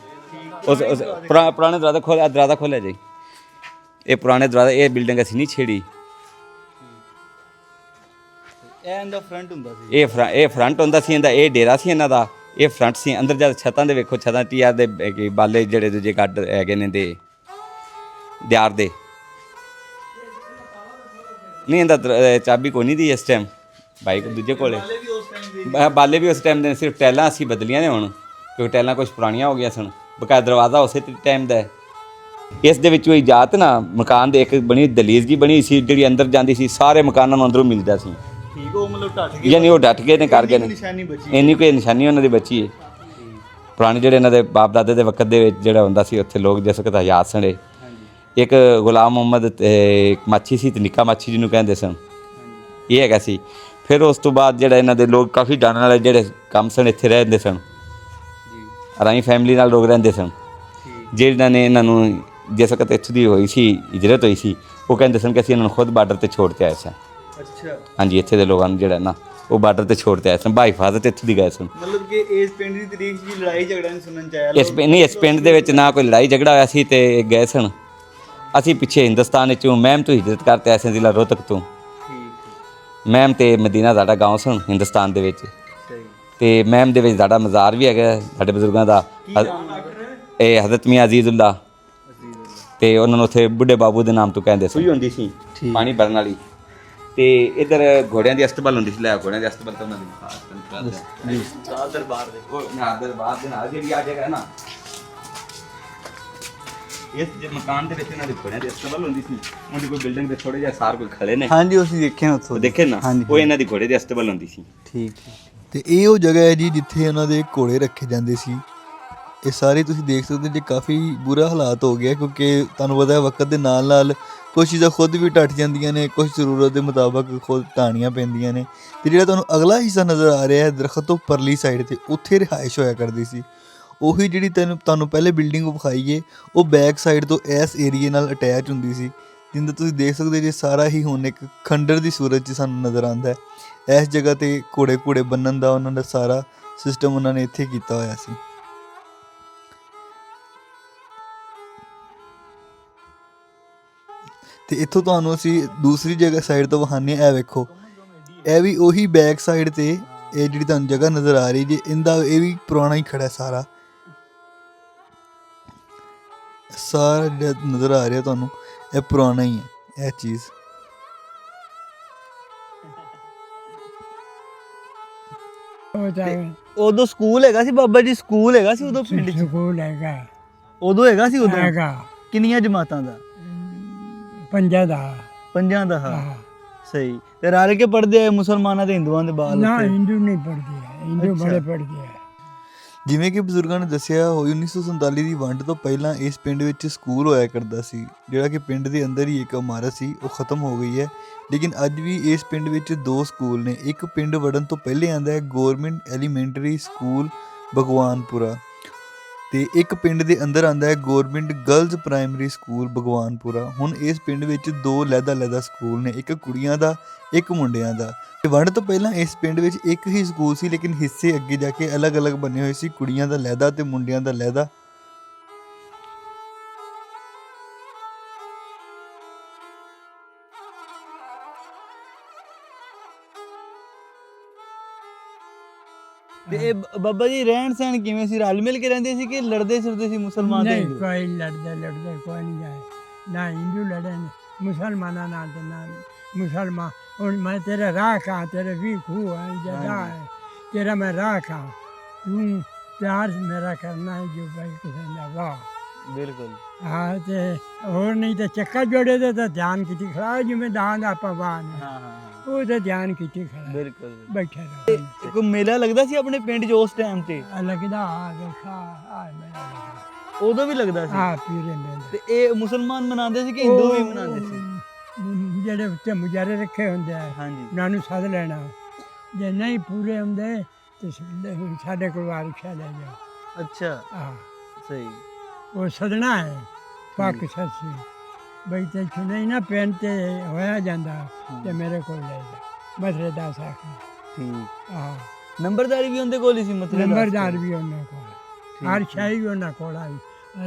ਉਸ ਉਸ ਪੁਰਾ- ਪੁਰਾਣੇ ਦਰਵਾਜ਼ਾ ਖੋਲਿਆ ਦਰਵਾਜ਼ਾ ਖੋਲਿਆ ਜੀ। ਇਹ ਪੁਰਾਣੇ ਦਰਵਾਜ਼ੇ ਇਹ ਬਿਲਡਿੰਗ ਅਸੀਂ ਨਹੀਂ ਛੇੜੀ। ਇਹ ਇਹਦਾ ਫਰੰਟ ਹੁੰਦਾ ਸੀ। ਇਹ ਫਰ- ਇਹ ਫਰੰਟ ਹੁੰਦਾ ਸੀ ਇਹਦਾ ਇਹ ਡੇਰਾ ਸੀ ਇਹਨਾਂ ਦਾ। ਇਹ ਫਰੰਟ ਸੀ ਅੰਦਰ ਜਦ ਛੱਤਾਂ ਦੇ ਵੇਖੋ ਛੱਤਾਂ ਟੀਆਰ ਦੇ ਹੈਗੇ ਬਾਲੇ ਜਿਹੜੇ ਦੂਜੇ ਗੱਡ ਹੈਗੇ ਨੇ ਦੇ ਦਿਆਰ ਦੇ। ਨਹੀਂ ਇਹਦਾ ਦਰ- ਚਾਬੀ ਕੋਈ ਨਹੀਂ ਦੀ ਇਸ ਟਾਈਮ ਬਾਈਕ ਦੂਜੇ ਕੋਲੇ। ਵੀ ਬ- ਬਾਲੇ ਵੀ ਉਸ ਟਾਈਮ ਦੇ ਨੇ, ਸਿਰਫ ਟੈਲਾਂ ਅਸੀਂ ਬਦਲੀਆਂ ਨੇ ਹੁਣ ਕਿਉਂਕਿ ਟੈਲਾਂ ਕੁਝ ਪੁਰਾਣੀਆਂ ਹੋ ਗਈਆਂ ਸਨ। ਬਕਾਇਦਾ ਦਰਵਾਜ਼ਾ ਉਸੇ ਟਾਈਮ ਦਾ ਹੈ। ਇਸ ਦੇ ਵਿੱਚੋਂ ਇਜਾਤ ਨਾ ਮਕਾਨ ਦੇ ਇੱਕ ਬਣੀ ਦਲੀਜ਼ ਜੀ ਬਣੀ ਸੀ ਜਿਹੜੀ ਅੰਦਰ ਜਾਂਦੀ ਸੀ ਸਾਰੇ ਮਕਾਨਾਂ ਨੂੰ ਅੰਦਰੋਂ ਮਿਲਦਾ ਸੀ। ਠੀਕ ਉਹ ਮਤਲਬ ਟੱਟ ਗਏ ਯਾਨੀ ਉਹ ਡਟ ਗਏ ਨੇ ਕਰ ਗਏ ਨੇ। ਨਿਸ਼ਾਨੀ ਬਚੀ ਇੰਨੀ ਕੋਈ ਨਿਸ਼ਾਨੀ ਉਹਨਾਂ ਦੀ ਬਚੀ ਹੈ। ਪੁਰਾਣੇ ਜਿਹੜੇ ਇਹਨਾਂ ਦੇ ਬਾਪ ਦਾਦੇ ਦੇ ਵਕਤ ਦੇ ਵਿੱਚ ਜਿਹੜਾ ਹੁੰਦਾ ਸੀ ਉੱਥੇ ਲੋਕ ਜਿਸ ਕਦਾ ਯਾਦ ਸਣੇ ਇੱਕ ਗੁਲਾਮ ਮੁਹੰਮਦ ਤੇ ਇੱਕ ਮਾਛੀ ਸੀ ਤੇ ਨਿੱਕਾ ਮਾਛੀ ਜਿਹਨੂੰ ਕਹਿੰਦੇ ਸਨ। ਇਹ ਹੈਗਾ ਸੀ। ਫਿਰ ਉਸ ਤੋਂ ਬਾਅਦ ਜਿਹੜਾ ਇਹਨਾਂ ਦੇ ਲੋਕ ਕਾਫੀ ਜਾਣਨ ਵਾਲੇ ਜਿਹੜੇ ਕੰਮ ਸਨ ਇੱਥੇ ਰਹਿੰਦੇ ਸਨ। ਰਾਈ ਫੈਮਿਲੀ ਨਾਲ ਲੋਕ ਰਹਿੰਦੇ ਸਨ। ਜਿਹਨਾਂ ਨੇ ਇਹਨਾਂ ਨੂੰ ਜਿਸ ਵਕਤ ਇੱਥੋਂ ਦੀ ਹੋਈ ਸੀ ਹਿਜਰਤ ਹੋਈ ਸੀ ਉਹ ਕਹਿੰਦੇ ਸਨ ਕਿ ਅਸੀਂ ਇਹਨਾਂ ਨੂੰ ਖੁਦ ਬਾਰਡਰ ਤੇ ਛੋੜ ਕੇ ਆਏ ਸਾਂ ਅੱਛਾ। ਹਾਂਜੀ ਇੱਥੇ ਦੇ ਲੋਕਾਂ ਨੂੰ ਜਿਹੜਾ ਨਾ ਉਹ ਬਾਰਡਰ ਤੇ ਛੋੜ ਕੇ ਆਏ ਸਨ। ਬਾਈ ਹਿਫਾਜ਼ਤ ਇੱਥੋਂ ਦੀ ਗਏ ਸਨ। ਮਤਲਬ ਕਿ ਇਸ ਪਿੰਡ ਦੀ ਤਰੀਕ ਵੀ ਲੜਾਈ ਝਗੜਾ ਨਹੀਂ ਸੁਣਨ ਚ ਆਇਆ ਇਸ ਨਹੀਂ ਇਸ ਪਿੰਡ ਦੇ ਵਿੱਚ ਨਾ ਕੋਈ ਲੜਾਈ ਝਗੜਾ ਹੋਇਆ ਸੀ ਤੇ ਗਏ ਸਨ। ਅਸੀਂ ਪਿੱਛੇ ਹਿੰਦੁਸਤਾਨ ਵਿੱਚੋਂ ਮਹਿਮ ਤੋਂ ਹਿਜਰਤ ਕਰਤੇ ਆਏ ਸੀ ਜ਼ਿਲ੍ਹਾ ਰੋਹਤਕ ਤੋਂ। ਮਹਿਮ ਤੇ ਮਦੀਨਾ ਸਾਡਾ ਗਾঁव ਸਨ ਹਿੰਦੁਸਤਾਨ ਦੇ ਵਿੱਚ। ਸਹੀ। ਤੇ ਮਹਿਮ ਦੇ ਵਿੱਚ ਸਾਡਾ ਮਜ਼ਾਰ ਵੀ ਹੈਗਾ ਸਾਡੇ ਬਜ਼ੁਰਗਾਂ ਦਾ। ਇਹ ਹਜ਼ਰਤ ਮੀਆਂ ਅਜ਼ੀਜ਼ੁੱਲਾ ਤੇ ਉਹਨਾਂ ਨੂੰ ਉੱਥੇ ਬੁੱਢੇ ਬਾਬੂ ਦੇ ਨਾਮ ਤੋਂ ਕਹਿੰਦੇ ਸੀ ਹੁੰਦੀ ਸੀ ਪਾਣੀ ਭਰਨ ਵਾਲੀ। ਤੇ ਇਧਰ ਘੋੜਿਆਂ ਦੀ ਅਸਤਬਲ ਹੁੰਦੀ ਸੀ ਲੈ ਘੋੜਿਆਂ ਦੀ ਅਸਤਬਲ ਤਾਂ ਉਹਨਾਂ ਦੀ ਖਾਸ ਤਨ ਜੀ। ਦਰਬਾਰ ਦੇ ਉਹ ਨਾ ਦਰਬਾਰ ਦੇ ਨਾਲ ਜਿਹੜੀ ਆ ਜਗ੍ਹਾ ਹੈ ਨਾ ਇਸ ਜੇ ਮਕਾਨ ਦੇ ਵਿੱਚ ਇਹਨਾਂ ਦੇ ਘੋੜਿਆਂ ਦੀ ਅਸਤਬਲ ਹੁੰਦੀ ਸੀ ਉਹਦੀ ਕੋਈ ਬਿਲਡਿੰਗ ਦੇ ਥੋੜੇ ਜਿਹਾ ਸਾਰ ਕੋਈ ਖੜੇ ਨੇ। ਹਾਂਜੀ ਉਹ ਅਸੀਂ ਦੇਖੇ ਉੱਥੋਂ। ਉਹ ਦੇਖੇ ਨਾ? ਹਾਂਜੀ। ਉਹ ਇਹਨਾਂ ਦੀ ਘੋੜੇ ਦੀ ਅਸਤਬਲ ਹੁੰਦੀ ਸੀ। ਠੀਕ ਤੇ ਇਹ ਉਹ ਜਗ੍ਹਾ ਹੈ ਜੀ ਜਿੱਥੇ ਉਹਨਾਂ ਦੇ ਘੋੜੇ ਰੱਖੇ ਜਾਂਦੇ ਸੀ। ਇਹ ਸਾਰੇ ਤੁਸੀਂ ਦੇਖ ਸਕਦੇ ਜੇ ਕਾਫੀ ਬੁਰਾ ਹਾਲਾਤ ਹੋ ਗਿਆ ਕਿਉਂਕਿ ਤੁਹਾਨੂੰ ਪਤਾ ਹੈ ਵਕਤ ਦੇ ਨਾਲ ਨਾਲ ਕੁਝ ਚੀਜ਼ਾਂ ਖੁਦ ਵੀ ਟੱਟ ਜਾਂਦੀਆਂ ਨੇ ਕੁਝ ਜ਼ਰੂਰਤ ਦੇ ਮੁਤਾਬਕ ਖੁਦ ਢਾਣੀਆਂ ਪੈਂਦੀਆਂ ਨੇ। ਤੇ ਜਿਹੜਾ ਤੁਹਾਨੂੰ ਅਗਲਾ ਹਿੱਸਾ ਨਜ਼ਰ ਆ ਰਿਹਾ ਹੈ ਦਰਖਤ ਤੋਂ ਪਰਲੀ ਸਾਈਡ ਤੇ ਉੱਥੇ ਰਿਹਾਇਸ਼ ਹੋਇਆ ਕਰਦੀ ਸੀ। ਉਹੀ ਜਿਹੜੀ ਤੈਨੂੰ, ਤੁਹਾਨੂੰ ਪਹਿਲੇ ਬਿਲਡਿੰਗ ਵਿਖਾਈਏ, ਉਹ ਬੈਕ ਸਾਈਡ ਤੋਂ ਇਸ ਏਰੀਏ ਨਾਲ ਅਟੈਚ ਹੁੰਦੀ ਸੀ, ਜਿੰਦਾ ਤੁਸੀਂ ਦੇਖ ਸਕਦੇ ਜੇ ਸਾਰਾ ਹੀ ਹੁਣ ਇੱਕ ਖੰਡਰ ਦੀ ਸੂਰਤ 'ਚ ਸਾਨੂੰ ਨਜ਼ਰ ਆਉਂਦਾ ਹੈ। ਇਸ ਜਗ੍ਹਾ ਤੇ ਘੋੜੇ ਘੋੜੇ ਬੰਨਣ ਦਾ, ਉਹਨਾਂ ਦਾ ਸਾਰਾ ਸਿਸਟਮ ਉਹਨਾਂ ਨੇ ਇੱਥੇ ਕੀਤਾ ਹੋਇਆ ਸੀ। ਤੇ ਇੱਥੋਂ ਤੁਹਾਨੂੰ ਅਸੀਂ ਦੂਸਰੀ ਜਗ੍ਹਾ ਸਾਈਡ ਤੋਂ ਵਹਾਨੇ ਇਹ ਵੇਖੋ। ਇਹ ਵੀ ਉਹੀ ਬੈਕ ਸਾਈਡ ਤੇ ਇਹ ਜਿਹੜੀ ਤੁਹਾਨੂੰ ਜਗ੍ਹਾ ਨਜ਼ਰ ਆ ਰਹੀ ਜੇ, ਇਹਦਾ ਇਹ ਵੀ ਪੁਰਾਣਾ ਹੀ ਖੜਾ ਸਾਰਾ। ਸਾਰਾ ਜਿਹੜਾ ਨਜ਼ਰ ਆ ਰਿਹਾ ਤੁਹਾਨੂੰ। ਇਹ ਪੁਰਾਣਾ ਹੀ ਹੈ ਇਹ ਚੀਜ਼। ਉਹ ਉਦੋਂ ਸਕੂਲ ਹੈਗਾ ਸੀ ਬਾਬਾ ਜੀ ਸਕੂਲ ਹੈਗਾ ਸੀ ਉਦੋਂ ਪਿੰਡ 'ਚ? ਸਕੂਲ ਹੈਗਾ। ਉਦੋਂ ਹੈਗਾ ਸੀ ਉਦੋਂ? ਹੈਗਾ। ਕਿੰਨੀਆਂ ਜਮਾਤਾਂ ਦਾ? ਪੰਜਾਂ ਦਾ। ਪੰਜਾਂ ਦਾ ਹਾਂ। ਹਾਂ। ਸਹੀ। ਤੇ ਰਲ ਕੇ ਪੜਦੇ ਆ ਮੁਸਲਮਾਨਾਂ ਤੇ ਹਿੰਦੂਆਂ ਦੇ ਬਾਲ ਨਾ ਉੱਤੇ। ਹਿੰਦੂ ਨਹੀਂ ਪੜਦੇ ਹੈ ਹਿੰਦੂ ਅੱਛਾ। ਬੜੇ ਪੜਦੇ ਹੈ ਜਿਵੇਂ ਕਿ ਬਜ਼ੁਰਗਾਂ ਨੇ ਦੱਸਿਆ ਹੋਈ 1947 ਦੀ ਵੰਡ ਤੋਂ ਪਹਿਲਾਂ ਇਸ ਪਿੰਡ ਵਿੱਚ ਸਕੂਲ ਹੋਇਆ ਕਰਦਾ ਸੀ, ਜਿਹੜਾ ਕਿ ਪਿੰਡ ਦੇ ਅੰਦਰ ਹੀ ਇੱਕ ਇਮਾਰਤ ਸੀ, ਉਹ ਖਤਮ ਹੋ ਗਈ ਹੈ। ਲੇਕਿਨ ਅੱਜ ਵੀ ਇਸ ਪਿੰਡ ਵਿੱਚ ਦੋ ਸਕੂਲ ਨੇ, ਇੱਕ ਪਿੰਡ ਵੜਨ ਤੋਂ ਪਹਿਲੇ ਆਂਦਾ ਹੈ ਗਵਰਨਮੈਂਟ ਐਲੀਮੈਂਟਰੀ ਸਕੂਲ ਭਗਵਾਨਪੁਰਾ। ਤੇ ਇੱਕ ਪਿੰਡ ਦੇ ਅੰਦਰ ਆਂਦਾ ਹੈ government girls primary school Bhagwanpura. ਹੁਣ ਇਸ ਪਿੰਡ ਵਿੱਚ ਦੋ ਲਹਿਦਾ ਲਹਿਦਾ ਸਕੂਲ ਨੇ, ਇੱਕ ਕੁੜੀਆਂ ਦਾ, ਇੱਕ ਮੁੰਡਿਆਂ ਦਾ। ਤੇ ਵੰਡ ਤੋਂ ਪਹਿਲਾਂ ਇਸ ਪਿੰਡ ਵਿੱਚ ਇੱਕ ਹੀ ਸਕੂਲ ਸੀ, ਲੇਕਿਨ ਹਿੱਸੇ ਅੱਗੇ ਜਾ ਕੇ ਅਲੱਗ-ਅਲੱਗ ਬਣੇ ਹੋਏ ਸੀ। ਕੁੜੀਆਂ ਦਾ ਲਹਿਦਾ ਤੇ ਮੁੰਡਿਆਂ ਦਾ ਲਹਿਦਾ। ਤੇ ਇਹ ਬ- ਬਾਬਾ ਜੀ ਰਹਿਣ ਸਹਿਣ ਕਿਵੇਂ ਸੀ? ਰਲ ਮਿਲ ਕੇ ਰਹਿੰਦੇ ਸੀ ਕਿ ਲੜਦੇ ਸਿਰਦੇ ਸੀ ਮੁਸਲਮਾਨ ਤੇ ਨਹੀਂ ਹਿੰਦੂ? ਕੋਈ ਲੜਦੇ ਲੜਦੇ ਕੋਈ ਨਹੀਂ ਜਾਏ। ਨਾ ਹਿੰਦੂ ਲੜੇ ਨੇ ਮੁਸਲਮਾਨਾਂ ਨਾਲ ਤੇ ਨਾ ਮੁਸਲਮਾਨ। ਹੁਣ ਮੈਂ ਤੇਰਾ ਰਾਹ ਖਾਂ ਤੇਰੇ ਵੀ ਖੂਹ ਹੈ ਜਦਾ ਹੈ ਤੇਰਾ ਮੈਂ ਰਾਹ ਖਾਂ। ਤੂੰ ਪਿਆਰ ਮੇਰਾ ਕਰਨਾ ਹੈ ਜੋ ਭਾਈ ਕਿਸੇ ਨੇ ਵਾਹ। ਬਿਲਕੁਲ। ਹਾਂ ਤੇ ਹੋਰ ਨਹੀਂ ਤੇ ਚੱਕਾ ਜੋੜੇ ਦੇ ਤਾਂ ਧਿਆਨ ਕੀਤੀ ਖੜਾ ਜਿਵੇਂ ਦਾਨ ਦਾ ਪਵਾਨ ਹਾਂ ਹਾਂ ਉਹ ਤੇ ਧਿਆਨ ਕੀਤੀ ਖੜਾ। ਬਿਲਕੁਲ। ਬੈਠੇ ਰਹੋ। ਕੋਈ ਮੇਲਾ ਲੱਗਦਾ ਸੀ ਆਪਣੇ ਪਿੰਡ 'ਚ ਉਸ ਟਾਈਮ ਤੇ? ਆ ਲੱਗਦਾ ਆ ਵੇਖਾ ਆ ਮੇਰਾ ਉਦੋਂ ਵੀ ਲੱਗਦਾ ਸੀ? ਆ ਪੀਰੇ ਮੇਲੇ ਤੇ ਇਹ ਮੁਸਲਮਾਨ ਮਨਾਉਂਦੇ ਸੀ ਕਿ ਹਿੰਦੂ ਵੀ ਮਨਾਉਂਦੇ ਸੀ? ਜਿਹੜੇ ਉੱਤੇ ਮੁਜਾਰੇ ਰੱਖੇ ਹੁੰਦੇ ਆ ਹਾਂਜੀ। ਉਹਨਾਂ ਨੂੰ ਸੱਦ ਲੈਣਾ। ਜੇ ਨਹੀਂ ਪੂਰੇ ਹੁੰਦੇ ਤੇ ਸਾਡੇ ਕੋਲ ਆ ਰਿਕਸ਼ਾ ਲੈ ਜਾਓ। ਅੱਛਾ। ਆ ਸਹੀ। ਉਹ ਸਦਣਾ ਹੈ ਪੱਕ ਸੱਸੀ। ਬਈ ਤੇ ਨਹੀਂ ਨਾ ਪੈਨ ਤੇ ਹੋਇਆ ਜਾਂਦਾ ਤੇ ਮੇਰੇ ਕੋਲ ਲੈ ਜਾ ਮਸਰੇ ਦਾ ਸਾਖ। ਠੀਕ। ਆ ਨੰਬਰਦਾਰੀ ਵੀ ਉਹਦੇ ਕੋਲ ਹੀ ਸੀ ਮਤਲਬ ਨੰਬਰਦਾਰ ਵੀ ਉਹਨਾਂ ਕੋਲ। ਹਰ ਸ਼ਾਹੀ ਵੀ ਉਹਨਾਂ ਕੋਲ ਆਈ।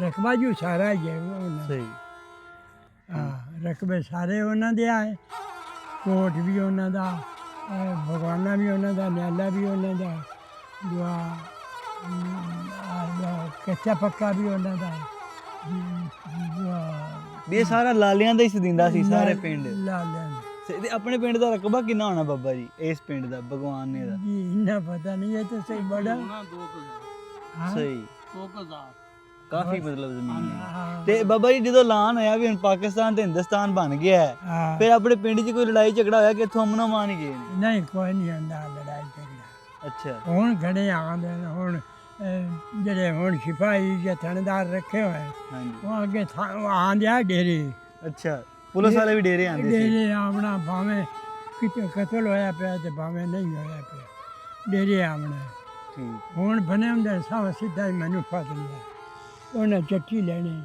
ਰਕਬਾ ਜੂ ਸਾਰਾ ਹੀ ਹੈ ਉਹਨਾਂ ਸਹੀ। ਹਾਂ ਰਕਬੇ ਸਾਰੇ ਉਹਨਾਂ ਦੇ ਆਏ। ਕੋਟ ਵੀ ਉਹਨਾਂ ਦਾ ਭਗਵਾਨਾ ਵੀ ਉਹਨਾਂ ਦਾ ਨਿਆਲਾ ਵੀ ਉਹਨਾਂ ਦਾ ਦੁਆ ਕੱਚਾ ਪੱਕਾ ਵੀ ਉਹਨਾਂ ਦਾ ਵੀ ਇਹ ਸਾਰਾ ਲਾਲਿਆਂ ਦਾ ਹੀ ਸਦਿੰਦਾ ਸੀ ਸਾਰੇ ਪਿੰਡ। ਲਾ ਲੈਣ ਤੇ ਤੇ ਆਪਣੇ ਪਿੰਡ ਦਾ ਰਕਬਾ ਕਿੰਨਾ ਹੋਣਾ ਬਾਬਾ ਜੀ ਇਸ ਪਿੰਡ ਦਾ ਭਗਵਾਨ ਨੇ ਦਾ ਜੀ ਇੰਨਾ ਪਤਾ ਨਹੀਂ ਹੈ ਤਾਂ ਸਹੀ ਬੜਾ। ਹਾਂ। ਸਹੀ। ਕਾਫੀ ਮਤਲਬ ਜ਼ਮੀਨ ਹੈ। ਹਾਂ, ਤੇ ਬਾਬਾ ਜੀ ਜਦੋਂ ਐਲਾਨ ਹੋਇਆ ਵੀ ਹੁਣ ਪਾਕਿਸਤਾਨ ਤੇ ਹਿੰਦੁਸਤਾਨ ਬਣ ਗਿਆ ਹੈ ਹਾਂ। ਫਿਰ ਆਪਣੇ ਪਿੰਡ 'ਚ ਕੋਈ ਲੜਾਈ ਝਗੜਾ ਹੋਇਆ ਕਿ ਇੱਥੋਂ ਅਮਨ ਮਾਨ ਹੀ ਗਏ ਨੇ? ਨਹੀਂ ਕੋਈ ਨਹੀਂ ਹੁੰਦਾ ਲੜਾਈ ਝਗੜਾ। ਅੱਛਾ। ਹੁਣ ਖੜੇ ਆਉਂਦੇ ਨੇ ਹੁਣ ਅਹ, ਜਿਹੜੇ ਹੁਣ ਸਿਪਾਹੀ ਜਾਂ ਥਾਣੇਦਾਰ ਰੱਖੇ ਹੋਏ ਹਾਂਜੀ। ਉਹ ਅੱਗੇ ਆਂਦੇ ਆ ਡੇਰੇ। ਅੱਛਾ ਪੁਲਿਸ ਵਾਲੇ ਵੀ ਡੇਰੇ ਆਂਦੇ ਸੀ? ਡੇਰੇ ਆਪਣਾ ਭਾਵੇਂ ਕਿਤੇ ਕਤਲ ਹੋਇਆ ਪਿਆ ਤੇ ਭਾਵੇਂ ਨਹੀਂ ਹੋਇਆ ਪਿਆ। ਡੇਰੇ ਆਉਣਾ। ਠੀਕ। ਹੁਣ ਬਣੇ ਹੁੰਦੇ ਸਭ ਸਿੱਧਾ ਹੀ ਮੈਨੂੰ ਫਤ ਲਿਆ। ਉਹਨਾਂ ਚੱਟੀ ਲੈਣੀ।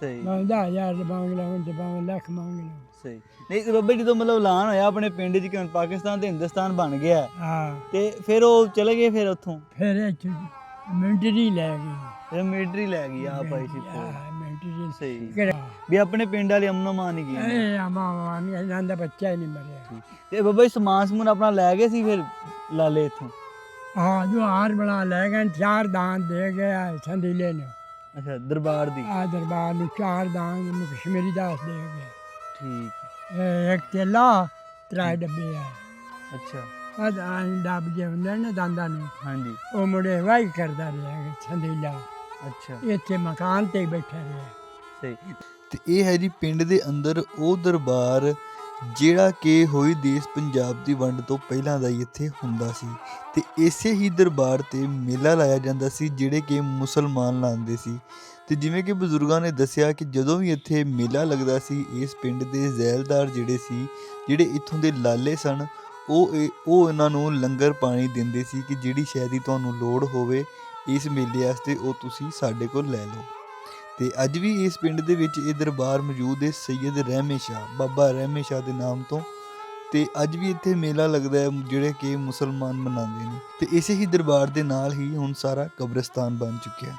ਸਹੀ। ਹਜ਼ਾਰ ਦੇ ਮੰਗ ਲਵਾਂ ਤੇ ਭਾਵੇਂ ਲੱਖ ਮੰਗ ਲਵਾਂ ਸਹੀ। ਨਹੀਂ ਤੇ ਬਾਬਾ ਜੀ ਜਦੋਂ ਮਤਲਬ ਐਲਾਨ ਹੋਇਆ ਆਪਣੇ ਪਿੰਡ 'ਚ ਕਿ ਹੁਣ ਪਾਕਿਸਤਾਨ ਤੇ ਹਿੰਦੁਸਤਾਨ ਬਣ ਗਿਆ। ਹੈ, ਹਾਂ ਤੇ ਫਿਰ ਉਹ ਚਲੇ ਗਏ ਫਿਰ ਉੱਥੋਂ? ਫਿਰ ਇਹ ਮਿੰਟਰੀ ਲੈ ਗਈ। ਫਿਰ ਮਿਲਟਰੀ ਲੈ ਗਈ ਆ ਭਾਈ ਸੀ ਹਾਂ ਮਿੰਟਰੀ ਸਹੀ। ਕਿਹੜਾ? ਵੀ ਆਪਣੇ ਪਿੰਡ ਵਾਲੇ ਅਮਨ ਮਾਨ ਹੀ ਗਏ। ਇਹ ਆਮਾ ਮਾਨ ਇਹਨਾਂ ਦਾ ਬੱਚਾ ਹੀ ਨਹੀਂ ਮਰਿਆ। ਤੇ ਬਾਬਾ ਜੀ ਸਮਾਨ ਸਮੂਨ ਆਪਣਾ ਲੈ ਗਏ ਸੀ ਫਿਰ ਲਾਲੇ ਇੱਥੋਂ? ਹਾਂ ਜੋ ਹਾਰ ਬਣਾ ਲੈ ਗਏ ਚਾਰ ਦਾਨ ਦੇ ਗਿਆ ਸੰਦੀਲੇ ਨੂੰ। ਅੱਛਾ ਦਰਬਾਰ ਦੀ। ਆ ਦਰਬਾਰ ਨੂੰ ਚਾਰ ਦਾਨ ਨੂੰ ਕਸ਼ਮੀਰੀ ਦਾਸ ਦੇ ਗਏ। ਠੀਕ। ਇਹ ਇੱਕ ਤੇਲਾ ਤਰਾਈ ਡੱਬੇ ਆ। ਅੱਛਾ। ਆ ਡੱਬ ਜੇ ਹੁੰਦੇ ਨੇ ਦੰਦਾਂ ਨੂੰ ਹਾਂਜੀ। ਉਹ ਮੁੰਡੇ ਵਾਈ ਕਰਦਾ ਰਿਹਾ ਸੰਦੀਲਾ ਅੱਛਾ। ਇੱਥੇ ਮਕਾਨ ਤੇ ਬੈਠਾ ਰਿਹਾ ਸਹੀ। ਤੇ ਇਹ ਹੈ ਜੀ ਪਿੰਡ ਦੇ ਅੰਦਰ ਉਹ ਦਰਬਾਰ ਜਿਹੜਾ ਕਿ ਹੋਈ ਦੇਸ਼ ਪੰਜਾਬ ਦੀ ਵੰਡ ਤੋਂ ਪਹਿਲਾਂ ਦਾ ਹੀ ਇੱਥੇ ਹੁੰਦਾ ਸੀ। ਤੇ ਇਸੇ ਹੀ ਦਰਬਾਰ ਤੇ ਮੇਲਾ ਲਾਇਆ ਜਾਂਦਾ ਸੀ ਜਿਹੜੇ ਕਿ ਮੁਸਲਮਾਨ ਲਾਉਂਦੇ ਸੀ। ਤੇ ਜਿਵੇਂ ਕਿ ਬਜ਼ੁਰਗਾਂ ਨੇ ਦੱਸਿਆ ਕਿ ਜਦੋਂ ਵੀ ਇੱਥੇ ਮੇਲਾ ਲੱਗਦਾ ਸੀ ਇਸ ਪਿੰਡ ਦੇ ਜ਼ੈਲਦਾਰ ਜਿਹੜੇ ਸੀ ਜਿਹੜੇ ਇੱਥੋਂ ਦੇ ਲਾਲੇ ਸਨ ਉਹ ਇਹ- ਉਹ ਇਹਨਾਂ ਨੂੰ ਲੰਗਰ ਪਾਣੀ ਦਿੰਦੇ ਸੀ ਕਿ ਜਿਹੜੀ ਸ਼ੈ ਦੀ ਤੁਹਾਨੂੰ ਲੋੜ ਹੋਵੇ, ਇਸ ਮੇਲੇ ਵਾਸਤੇ ਉਹ ਤੁਸੀਂ ਸਾਡੇ ਕੋਲ ਲੈ ਲਓ। ਤੇ ਅੱਜ ਵੀ ਇਸ ਪਿੰਡ ਦੇ ਵਿੱਚ ਇਹ ਦਰਬਾਰ ਮੌਜੂਦ ਹੈ, ਸੈਯਦ ਰਹਿਮੇ ਸ਼ਾਹ, ਬਾਬਾ ਰਹਿਮੇ ਸ਼ਾਹ ਦੇ ਨਾਮ ਤੋਂ। ਤੇ ਅੱਜ ਵੀ ਇੱਥੇ ਮੇਲਾ ਲੱਗਦਾ ਹੈ, ਜਿਹੜੇ ਕਿ ਮੁਸਲਮਾਨ ਮਨਾਉਂਦੇ ਨੇ। ਤੇ ਇਸੇ ਹੀ ਦਰਬਾਰ ਦੇ ਨਾਲ ਹੀ ਹੁਣ ਸਾਰਾ ਕਬਰਸਤਾਨ ਬਣ ਚੁੱਕਿਆ ਹੈ।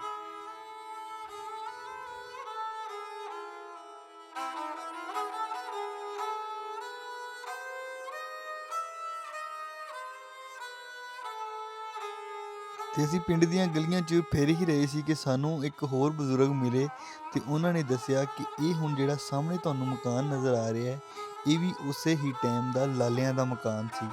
ਤੇ ਅਸੀਂ ਪਿੰਡ ਦੀਆਂ ਗਲੀਆਂ 'ਚ ਫਿਰ ਹੀ ਰਹੇ ਸੀ ਕਿ ਸਾਨੂੰ ਇੱਕ ਹੋਰ ਬਜ਼ੁਰਗ ਮਿਲੇ ਤੇ ਉਹਨਾਂ ਨੇ ਦੱਸਿਆ ਕਿ ਇਹ ਹੁਣ ਜਿਹੜਾ ਸਾਹਮਣੇ ਤੁਹਾਨੂੰ ਮਕਾਨ ਨਜ਼ਰ ਆ ਰਿਹਾ ਹੈ, ਇਹ ਵੀ ਉਸੇ ਹੀ ਟਾਈਮ ਦਾ ਲਾਲਿਆਂ ਦਾ ਮਕਾਨ ਸੀ।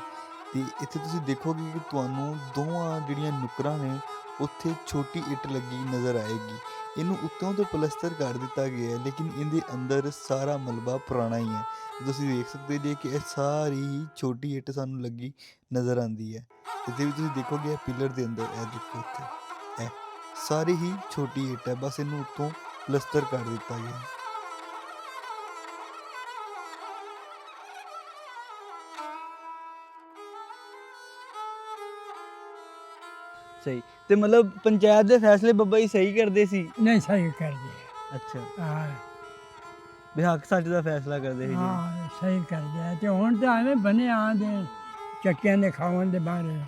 ਤੇ ਇੱਥੇ ਤੁਸੀਂ ਦੇਖੋਗੇ ਕਿ ਤੁਹਾਨੂੰ ਦੋਵਾਂ ਜਿਹੜੀਆਂ ਨੁਕਰਾਂ ਨੇ, ਉੱਥੇ ਛੋਟੀ ਇੱਟ ਲੱਗੀ ਨਜ਼ਰ ਆਏਗੀ। ਇਹਨੂੰ ਉੱਤੋਂ ਤੋਂ ਪਲਸਤਰ ਕਰ ਦਿੱਤਾ ਗਿਆ ਹੈ, ਲੇਕਿਨ ਇਹਦੇ ਅੰਦਰ ਸਾਰਾ ਮਲਬਾ ਪੁਰਾਣਾ ਹੀ ਹੈ। ਤੁਸੀਂ ਦੇਖ ਸਕਦੇ ਜੇ ਕਿ ਇਹ ਸਾਰੀ ਹੀ ਛੋਟੀ ਇੱਟ ਸਾਨੂੰ ਲੱਗੀ ਨਜ਼ਰ ਆਉਂਦੀ ਹੈ। ਇੱਥੇ ਵੀ ਤੁਸੀਂ ਦੇਖੋਗੇ ਇਹ ਪਿਲਰ ਦੇ ਅੰਦਰ ਇਹ ਦੇਖੋ ਇੱਥੇ। ਇਹ ਸਾਰੀ ਹੀ ਛੋਟੀ ਇੱਟ ਹੈ ਬਸ ਇਹਨੂੰ ਉੱਤੋਂ ਪਲਸਤਰ ਕਰ ਦਿੱਤਾ ਗਿਆ ਹੈ। ਸਹੀ। ਤੇ ਮਤਲਬ ਪੰਚਾਇਤ ਦੇ ਫੈਸਲੇ ਬੱਬਾ ਜੀ ਸਹੀ ਕਰਦੇ ਸੀ? ਨਹੀਂ ਸਹੀ ਕਰ ਦਿਆ ਅੱਛਾ। ਹਾਂ। ਵੀ ਹੱਕ ਸੱਚ ਦਾ ਫੈਸਲਾ ਕਰਦੇ ਸੀ ਜੀ। ਹਾਂ ਸਹੀ ਕਰ ਦਿਆ ਤੇ ਹੁਣ ਤਾਂ ਐਵੇਂ ਬਣੇ ਆਂਦੇ ਚੱਕਿਆਂ ਦੇ ਖਾਵਣ ਦੇ ਬਾਰੇ।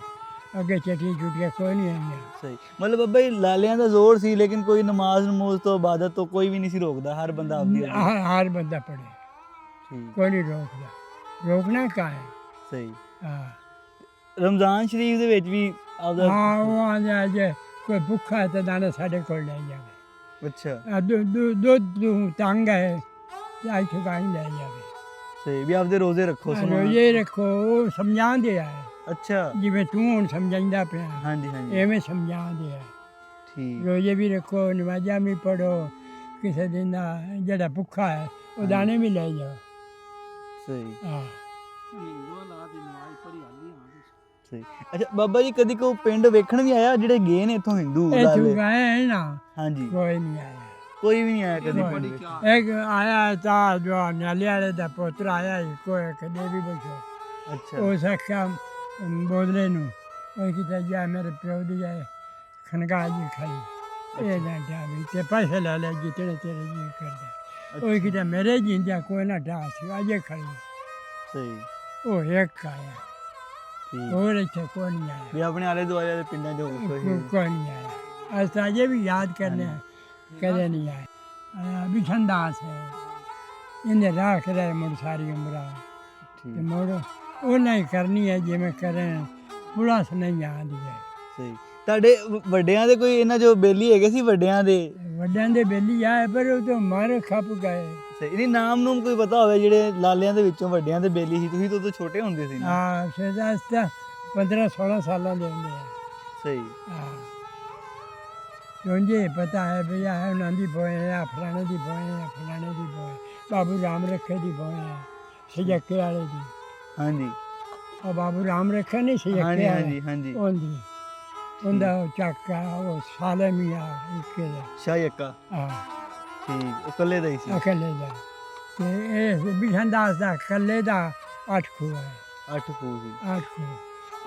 ਅੱਗੇ ਚੱਟੀ ਚੁਟੀਆਂ ਕੋਈ ਨਹੀਂ ਆਈਆਂ। ਸਹੀ। ਮਤਲਬ ਬੱਬਾ ਜੀ ਲਾਲਿਆਂ ਦਾ ਜ਼ੋਰ ਸੀ ਲੇਕਿਨ ਕੋਈ ਨਮਾਜ਼ ਨਮੂਜ਼ ਤੋਂ ਇਬਾਦਤ ਤੋਂ ਕੋਈ ਵੀ ਨਹੀਂ ਸੀ ਰੋਕਦਾ ਹਰ ਬੰਦਾ ਆਪਦੀ ਆਪਦੀ- ਹਰ ਹਰ ਬੰਦਾ ਪੜੇ ਠੀਕ। ਕੋਈ ਨਹੀਂ ਰੋਕਦਾ। ਰੋਕਣਾ ਕਾ ਹੈ ਸਹੀ। ਹਾਂ। ਰਮਜ਼ਾਨ ਸ਼ਰੀਫ ਦੇ ਵਿੱਚ ਵੀ ਆਪਦਾ ਹਾਂ ਉਹ ਆਂਦੇ ਜੇ ਕੋਈ ਭੁੱਖਾ ਹੈ ਤਾਂ ਦਾਣਾ ਸਾਡੇ ਕੋਲ ਲੈ ਜਾਵੇ। ਅੱਛਾ। ਆ ਦੁ ਦੁ ਦੁੱਧ ਤੂੰ ਤੰਗ ਹੈ ਤੇ ਆਈ ਠੁਕਾਈ ਲੈ ਜਾਵੇ। ਸਹੀ ਵੀ ਆਪਦੇ ਰੋਜ਼ੇ ਰੱਖੋ ਸਮਾਨ। ਰੋਜੇ ਰੱਖੋ ਉਹ ਸਮਝਾਉਂਦੇ ਆ। ਅੱਛਾ। ਜਿਵੇਂ ਤੂੰ ਹੁਣ ਸਮਝਾਉਂਦਾ ਪਿਆ ਹਾਂਜੀ ਹਾਂਜੀ। ਐਵੇਂ ਸਮਝਾਉਂਦੇ ਆ। ਠੀਕ। ਰੋਜੇ ਵੀ ਰੱਖੋ ਨਮਾਜ਼ਾਂ ਵੀ ਪੜੋ ਕਿਸੇ ਦਿਨ ਦਾ ਜਿਹੜਾ ਭੁੱਖਾ ਹੈ ਉਹ ਦਾਣੇ ਵੀ ਲੈ ਜਾਓ। ਸਹੀ। ਹਾਂ। ਸਹੀ। ਅੱਛਾ ਬਾਬਾ ਜੀ ਕਦੀ ਕੋ ਪਿੰਡ ਵੇਖਣ ਵੀ ਆਇਆ ਜਿਹੜੇ ਗਏ ਨੇ ਇੱਥੋਂ ਹਿੰਦੂ ਇਹ ਹੈ ਨਾ ਹਾਂਜੀ। ਕੋਈ ਨਹੀਂ ਆਇਆ। ਕੋਈ ਵੀ ਨਹੀਂ ਆਇਆ ਕਦੀ। ਪਿੰਡ। ਵਿੱਚ ਇੱਕ ਆਇਆ ਤਾਂ ਜੋ ਨਾਲੇ ਵਾਲੇ ਦਾ ਪੁੱਤਰ ਆਇਆ ਸੀ, ਕੋਈ ਕਦੇ ਵੀ ਬਚੋ ਅੱਛਾ। ਉਹ ਸਖਾ ਬੋਦਲੇ ਨੂੰ। ਉਹ ਕਿਤੇ ਜਾ ਮੇਰੇ ਪਿਓ ਦੀ ਜਾਏ ਖਨਗਾ ਜੀ ਖਾਈ। ਇਹ ਨਾ ਡਾਵੀ ਤੇ ਪੈਸੇ ਲੈ ਲੈ ਜਿੱਤਣੇ ਤੇਰੇ ਜੀ ਕਰਦਾ। ਉਹ ਕਿਤੇ ਮੇਰੇ ਜਿੰਦਿਆ ਕੋਈ ਨਾ ਡਾ ਸੀ ਅਜੇ ਖਾਈ। ਸਹੀ। ਉਹ ਇੱਕ ਆਇਆ। ਠੀਕ। ਹੋਰ ਇੱਥੇ ਕੋਈ ਨਹੀਂ ਆਇਆ। ਵੀ ਆਪਣੇ ਆਲੇ ਦੁਆਲੇ ਦੇ ਪਿੰਡਾਂ 'ਚ ਹੋ ਕੋਈ ਕੋਈ ਨਹੀਂ। ਆਇਆ। ਅਸਾਂ ਅਜੇ ਵੀ ਯਾਦ ਕਰਨੇ ਆ, ਕਦੇ ਨਹੀਂ ਆਇਆ ਆਇਆ ਬਿਸ਼ੰਦਾਸ ਹੈ ਇਹਨੇ ਰਾਖ ਰਿਹਾ ਮੁੜ ਸਾਰੀ ਉਮਰਾਂ ਤੇ ਮੁੜ ਉਹ ਨਹੀਂ ਕਰਨੀ ਹੈ ਜਿਵੇਂ ਕਰੇ ਪੁਲਿਸ ਨਹੀਂ ਆਉਂਦੀ ਹੈ ਸਹੀ ਤੁਹਾਡੇ ਵੱਡਿਆਂ ਦੇ ਕੋਈ ਇਹਨਾਂ ਜੋ ਬੇਲੀ ਹੈਗੇ ਸੀ ਵੱਡਿਆਂ ਦੇ ਵੱਡਿਆਂ ਦੇ ਬੇਲੀ ਆਏ ਪਰ ਉਹ ਤਾਂ ਮਾਰੇ ਖੱਪ ਗਏ ਸਹੀ ਨਹੀਂ ਨਾਮ ਨੂੰ ਕੋਈ ਪਤਾ ਹੋਵੇ ਜਿਹੜੇ ਲਾਲਿਆਂ ਦੇ ਵਿੱਚੋਂ ਵੱਡਿਆਂ ਦੇ ਬੇਲੀ ਸੀ ਤੁਸੀਂ ਤਾਂ ਉਦੋਂ ਛੋਟੇ ਹੁੰਦੇ ਸੀ ਨਾ ਆ ਸਦਾ 15 16 ਸਾਲਾਂ ਦੇ ਹੁੰਦੇ ਆ ਸਹੀ ਹਾਂ ਤੁੰਝੇ ਪਤਾ ਹੈ ਵੀ ਆਹ ਉਹਨਾਂ ਦੀ ਬੋਏ ਆ ਫਲਾਣੇ ਦੀ ਬੋਏ ਆ ਫਲਾਣੇ ਦੀ ਬੋਏ ਬਾਬੂ ਰਾਮ ਰੱਖੇ ਦੀ ਬੋਏ ਆ ਸਜੱਕੇ ਵਾਲੇ ਦੀ ਹਾਂਜੀ ਉਹ ਬਾਬੂ ਰਾਮ ਰੱਖੇ ਨਹੀਂ ਹਾਂਜੀ ਸਜੱਕੇ ਹਾਂਜੀ ਵਾਲੇ ਹਾਂਜੀ ਉਹਦੀ ਉਹਦਾ ਉਹ ਚੱਕਾ ਉਹ ਸਾਲਮੀ ਆ ਇੱਕ ਦਾ ਸ਼ਾਹ ਯੱਕਾ ਹਾਂ ਠੀਕ ਉਹ ਇਕੱਲੇ ਦਾ ਹੀ ਸੀ ਅਕਲੇ ਦਾ ਤੇ ਇਹ ਬਿਸ਼ੰਦਾਸ ਦਾ ਕੱਲੇ ਦਾ ਅੱਠ ਖੂਹ ਹੈ ਅੱਠ ਖੂਹ ਸੀ ਅੱਠ ਖੂਹ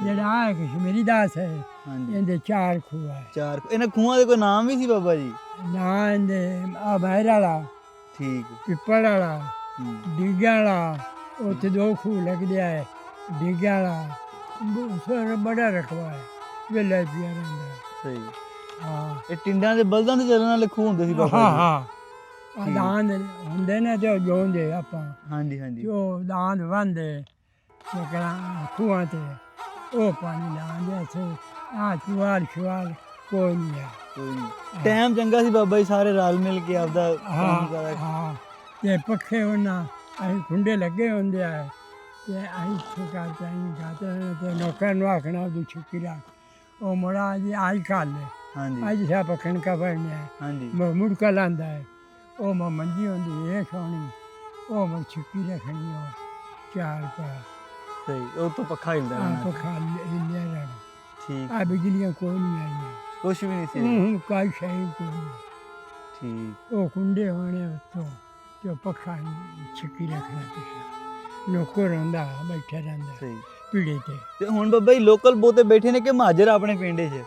ਜਿਹੜਾ ਆ ਕਸ਼ਮੀਰੀ ਦਾਸ ਹੈ ਹਾਂਜੀ। ਇਹਦੇ ਚਾਰ ਖੂਹ ਹੈ ਚਾਰ ਇਹਨਾਂ ਖੂਹਾਂ ਦੇ ਕੋਈ ਨਾਮ ਵੀ ਸੀ ਬਾਬਾ ਜੀ? ਨਾ ਇਹਦੇ ਆ ਬਹਿਰ ਵਾਲਾ ਠੀਕ। ਪਿੱਪਲ ਵਾਲਾ ਹੂੰ। ਡਿੱਗਾ ਵਾਲਾ ਉੱਥੇ ਦੋ ਖੂਹ ਲੱਗਦੇ ਆ ਡਿੱਗਾ ਵਾਲਾ। ਬੜਾ ਰਖਵਾ ਹੈ ਵੇਲੇ ਪਿਆ ਰਹਿੰਦਾ ਸਹੀ। ਹਾਂ। ਇਹ ਟਿੰਡਾਂ ਦੇ ਬਲਦਾਂ ਦੇ ਚੱਲਣ ਵਾਲੇ ਖੂਹ ਹੁੰਦੇ ਸੀ ਹਾਂ ਬਾਬਾ ਹਾਂ ਆ ਦਾਨ ਹੁੰਦੇ ਨੇ ਜੋ ਜੋਂਦੇ ਆਪਾਂ। ਜੀ ਹਾਂਜੀ। ਹਾਂਜੀ ਜੋ ਦਾਨ ਵੰਦੇ ਜਿਹੜਾ ਖੂਹਾਂ ਤੇ। ਉਹ ਪਾਣੀ ਲਾਉਂਦੇ ਸੀ ਆ ਚੁਆਲ ਚੁਆਲ ਕੋਈ ਨਹੀਂ ਆ ਕੋਈ ਨਹੀਂ। ਟਾਈਮ ਚੰਗਾ ਸੀ ਬਾਬਾ ਜੀ ਸਾਰੇ ਰਲ ਮਿਲ ਕੇ ਆਪਦਾ ਕੰਮ ਹਾਂ ਕਰਾ ਹਾਂ। ਤੇ ਪੱਖੇ ਉਹਨਾਂ ਅਸੀਂ ਖੁੰਡੇ ਲੱਗੇ ਹੁੰਦੇ ਆ। ਤੇ ਅਸੀਂ ਛੁਕਾ ਚਾਹੀਂ ਗਾਤੇ ਤੇ ਨੌਕਰ ਨੂੰ ਆਖਣਾ ਉਹ ਛੁੱਕੀ ਰੱਖ ਉਹ ਮੁੜਾ ਜੀ ਅੱਜ ਕੱਲ ਹਾਂਜੀ। ਅੱਜ ਸਾ ਪੱਖਣ ਕਾ ਬਣਿਆ ਹਾਂਜੀ। ਮੁੜਕਾ ਲਾਂਦਾ ਹੈ। ਉਹ ਮ ਮੰਜੀ ਹੁੰਦੀ ਇਹ ਸੋਣੀ ਉਹ ਮ ਛੁੱਕੀ ਰੱਖਣੀ ਉਹ। ਚਾਰ ਪਾ ਸਹੀ ਉਹ ਤੋਂ ਪੱਖਾ ਹਿਲਦਾ ਰਹਿਣਾ। ਪੱਖਾ ਲਿਆ ਰਹਿਣਾ। ਠੀਕ। ਆ ਬਿਜਲੀਆਂ ਕੋਈ ਨਹੀਂ ਆਈਆਂ ਕੁਛ ਵੀ ਨਹੀਂ ਸੀ। ਹੂੰ ਕਾਈ ਸ਼ਾਈ ਕੋਈ ਨਹੀਂ। ਠੀਕ। ਉਹ ਕੁੰਡੇ ਹੋਣੇ ਉੱਤੋਂ ਜੋ ਪੱਖਾ ਛਿੱਕੀ ਰੱਖਣਾ ਪਿਛਾ ਨੌਕਰ ਹੁੰਦਾ ਬੈਠਾ ਰਹਿੰਦਾ ਸਹੀ। ਪੀੜੇ ਤੇ। ਤੇ ਹੁਣ ਬਾਬਾ ਜੀ ਲੋਕਲ ਬਹੁਤੇ ਬੈਠੇ ਨੇ ਕਿ ਮਾਜਰ ਆਪਣੇ ਪਿੰਡ 'ਚ?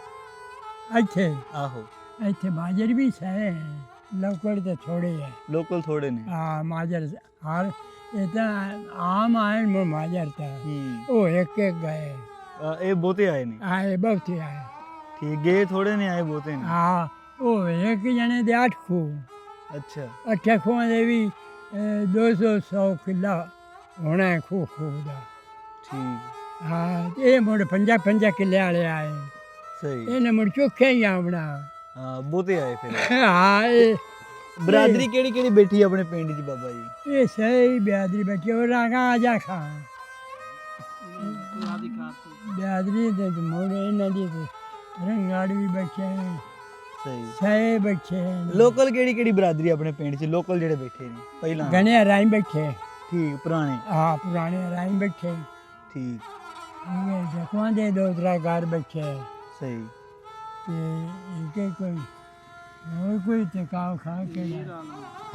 ਇੱਥੇ। ਆਹੋ। ਇੱਥੇ ਮਾਜਰ ਵੀ ਹੈ ਲੋਕਲ ਤੇ ਥੋੜੇ ਹੈ ਲੋਕਲ ਥੋੜੇ ਨੇ। ਆ ਮਾਜਰ ਹਰ ਇਹ ਤਾਂ ਆਮ ਆਏ ਮੋ ਮਾਜਰ ਤਾਂ ਹੂੰ। ਉਹ ਇੱਕ ਇੱਕ ਗਏ। ਇਹ ਬਹੁਤੇ ਆਏ ਨੇ? ਆਏ ਬਹੁਤੇ ਆਏ। ਠੀਕ ਗਏ ਥੋੜੇ ਨੇ ਆਏ ਬਹੁਤੇ ਨੇ? ਆ ਉਹ ਇੱਕ ਜਣੇ ਦੇ ਅੱਠ ਖੂ ਅੱਛਾ। ਅੱਠੇ ਖੂਹਾਂ ਦੇ ਵੀ 200 100 ਕਿੱਲਾ ਹੋਣਾ ਹੈ ਖੂ ਖੂ ਦਾ। ਠੀਕ। ਹਾਂ ਤੇ ਇਹ ਮੁੜ ਪੰਜਾ ਪੰਜਾ ਕਿੱਲੇ ਵਾਲੇ ਆਏ। ਸਹੀ। ਇਹਨੇ ਮੁੜ ਚੁੱਕਿਆ ਹੀ ਆਵਣਾ ਹਾਂ ਬਹੁਤੇ ਆਏ ਫਿਰ। ਹਾਂ ਇਹ ਬਰਾਦਰੀ ਕਿਹੜੀ ਕਿਹੜੀ ਬੈਠੀ ਆ ਆਪਣੇ ਪਿੰਡ 'ਚ ਬਾਬਾ ਜੀ? ਇਹ ਸਹੀ ਬਿਆਦਰੀ ਬੱਚੇ ਉਹ ਰਾਗਾ ਆ ਜਾ ਖਾ ਬਿਆਦਰੀ ਦੇ ਮੁੜ ਇਹਨਾਂ ਦੀ ਰੰਗਾੜ ਵੀ ਨੇ। ਸਹੀ। ਸਹੀ ਨੇ। ਲੋਕਲ ਕਿਹੜੀ ਕਿਹੜੀ ਬਰਾਦਰੀ ਆਪਣੇ ਪਿੰਡ 'ਚ? ਲੋਕਲ ਜਿਹੜੇ ਬੈਠੇ ਨੇ ਪਹਿਲਾਂ। ਗਣੇ ਰਾਈ ਬੱਚੇ ਠੀਕ ਪੁਰਾਣੇ। ਆ ਪੁਰਾਣੇ ਰਾਈ ਬੱਚੇ ਠੀਕ। ਇਹ ਜਕਵਾਂ ਦੇ ਦੋ ਤਰਾ ਘਰ ਬੱਚੇ ਸਹੀ। ਤੇ ਇਹ ਕੋਈ ਹੋਰ ਕੋਈ ਤੇ ਕਾਉ ਖਾ ਕੇ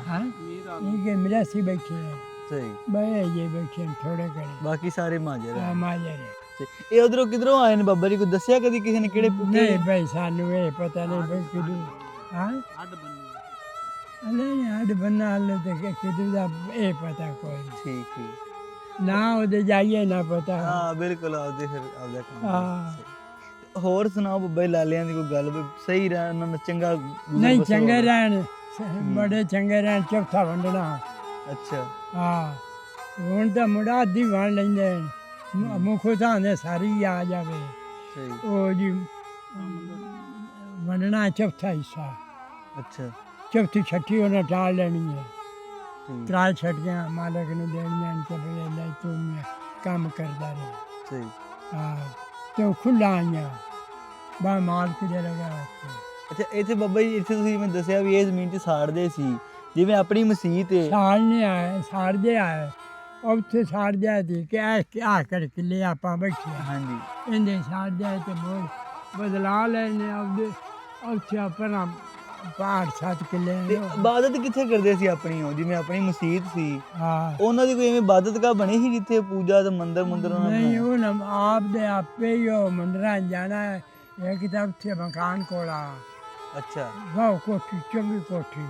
ਹਾਂ ਇਹ ਕਿ ਮੇਰਾ ਸੀ ਬੈਠੇ ਹੈ? ਸਹੀ। ਬਈ ਇਹ ਬੈਠੇ ਥੋੜੇ ਕਰੇ ਬਾਕੀ ਸਾਰੇ ਮਾਜਰ ਆ। ਆ। ਮਾਜਰ ਇਹ ਉਧਰੋਂ ਕਿਧਰੋਂ ਆਏ ਨੇ ਬਾਬਾ ਜੀ? ਕੋਈ ਦੱਸਿਆ ਕਦੀ ਕਿਸੇ ਨੇ ਕਿਹੜੇ ਨਹੀਂ ਭਾਈ ਸਾਨੂੰ ਇਹ ਪਤਾ ਨਹੀਂ ਬਈ ਕਿਦੋਂ ਹਾਂ? ਹੱਡ ਬੰਨੇ। ਅਲੇ ਨੇ ਹੱਡ ਬੰਨਾ ਹਲੇ ਤੇ ਕਿ ਕਿਦੋਂ ਦਾ ਇਹ ਪਤਾ ਕੋਈ ਨਹੀਂ। ਠੀਕ ਠੀਕ। ਨਾ ਉਹਦੇ ਜਾਈਏ ਨਾ ਪਤਾ। ਹਾਂ ਬਿਲਕੁਲ ਆਪਦੇ ਫਿਰ ਕੰਮ। ਹਾਂ। ਹੋਰ ਸੁਣਾਓ ਬੱਬਾ ਲਾਲਿਆਂ ਦੀ ਕੋਈ ਗੱਲ? ਵੀ ਸਹੀ ਰਹਿ ਉਹਨਾਂ ਨੂੰ ਚੰਗਾ ਗੁਜ਼ਰ ਨਹੀਂ ਬਸਰ ਚੰਗੇ ਹੋਵੇ। ਰਹਿਣ ਬੜੇ ਚੰਗੇ ਰਹਿਣ ਚੌਥਾ ਵੰਡਣਾ। ਅੱਛਾ। ਹਾਂ ਹੁਣ ਤਾਂ ਮੁੰਡਾ ਅੱਧੀ ਵੰਡ ਲੈਂਦੇ ਨੇ। ਮੁ- ਮੁੱਖ ਤਾਂ ਨੇ ਸਾਰੀ ਆ ਜਾਵੇ। ਸਹੀ। ਉਹ ਜੀ ਵੰਡਣਾ ਚੌਥਾ ਹਿੱਸਾ। ਅੱਛਾ। ਚੌਥੀ ਛੱਠੀ ਉਹਨੇ ਟਾਲ ਲੈਣੀ ਹੈ। ਠੀਕ। ਤਰਾ ਛੱਡੀਆਂ ਮਾਲਕ ਨੂੰ ਦੇਣੀਆਂ ਨੇ ਤੇ ਬਈ ਲੈ ਤੂੰ ਮੈਂ ਕੰਮ ਕਰਦਾ ਰਿਹਾ। ਸਹੀ। ਹਾਂ। ਤੇ ਉਹ ਖੁੱਲਾ ਆਈਆਂ ਬਾ ਮਾਲਕ ਦੇ ਲਗਾ ਅੱਛਾ ਇੱਥੇ ਬਾਬਾ ਜੀ ਇੱਥੇ ਤੁਸੀਂ ਮੈਨੂੰ ਦੱਸਿਆ ਵੀ ਇਹ ਜ਼ਮੀਨ 'ਚ ਸਾੜਦੇ ਸੀ। ਜਿਵੇਂ ਆਪਣੀ ਮਸਜਿਦ ਹੈ ਸਾਲ ਨਹੀਂ ਆਏ ਸਾੜਦੇ ਆਏ। ਉੱਥੇ ਸਾੜਦੇ ਸੀ ਕਿ ਆ ਕਿਆ ਕਰ ਕਿਲੇ ਆਪਾਂ ਬੈਠੇ ਹਾਂ। ਹਾਂਜੀ। ਇਹਦੇ ਸਾੜਦੇ ਤੇ ਬੋਲ ਬਦਲਾ ਲੈਣੇ ਆਪਦੇ ਉੱਥੇ ਆਪਣਾ ਪਹਾੜ ਸੱਤ ਕਿਲੇ ਤੇ ਇਬਾਦਤ ਕਿੱਥੇ ਕਰਦੇ ਸੀ ਆਪਣੀ ਉਹ? ਜਿਵੇਂ ਆਪਣੀ ਮਸਜਿਦ ਸੀ। ਹਾਂ। ਉਹਨਾਂ ਦੀ ਕੋਈ ਐਵੇਂ ਇਬਾਦਤਗਾਹ ਬਣੀ ਸੀ ਜਿੱਥੇ ਪੂਜਾ ਤੇ ਮੰਦਰ ਮੰਦਰ ਉਹਨਾਂ ਨੇ ਨਹੀਂ ਉਹ ਨਾ ਆਪ ਦੇ ਆਪੇ ਹੀ ਉਹ ਮੰਦਰਾਂ 'ਚ ਜਾਣਾ ਹੈ। ਇੱਕ ਤਾਂ ਉੱਥੇ ਮਕਾਨ ਕੋਲਾ ਅੱਛਾ। ਵਾਹ ਕੋਠੀ ਚੰਗੀ ਕੋਠੀ।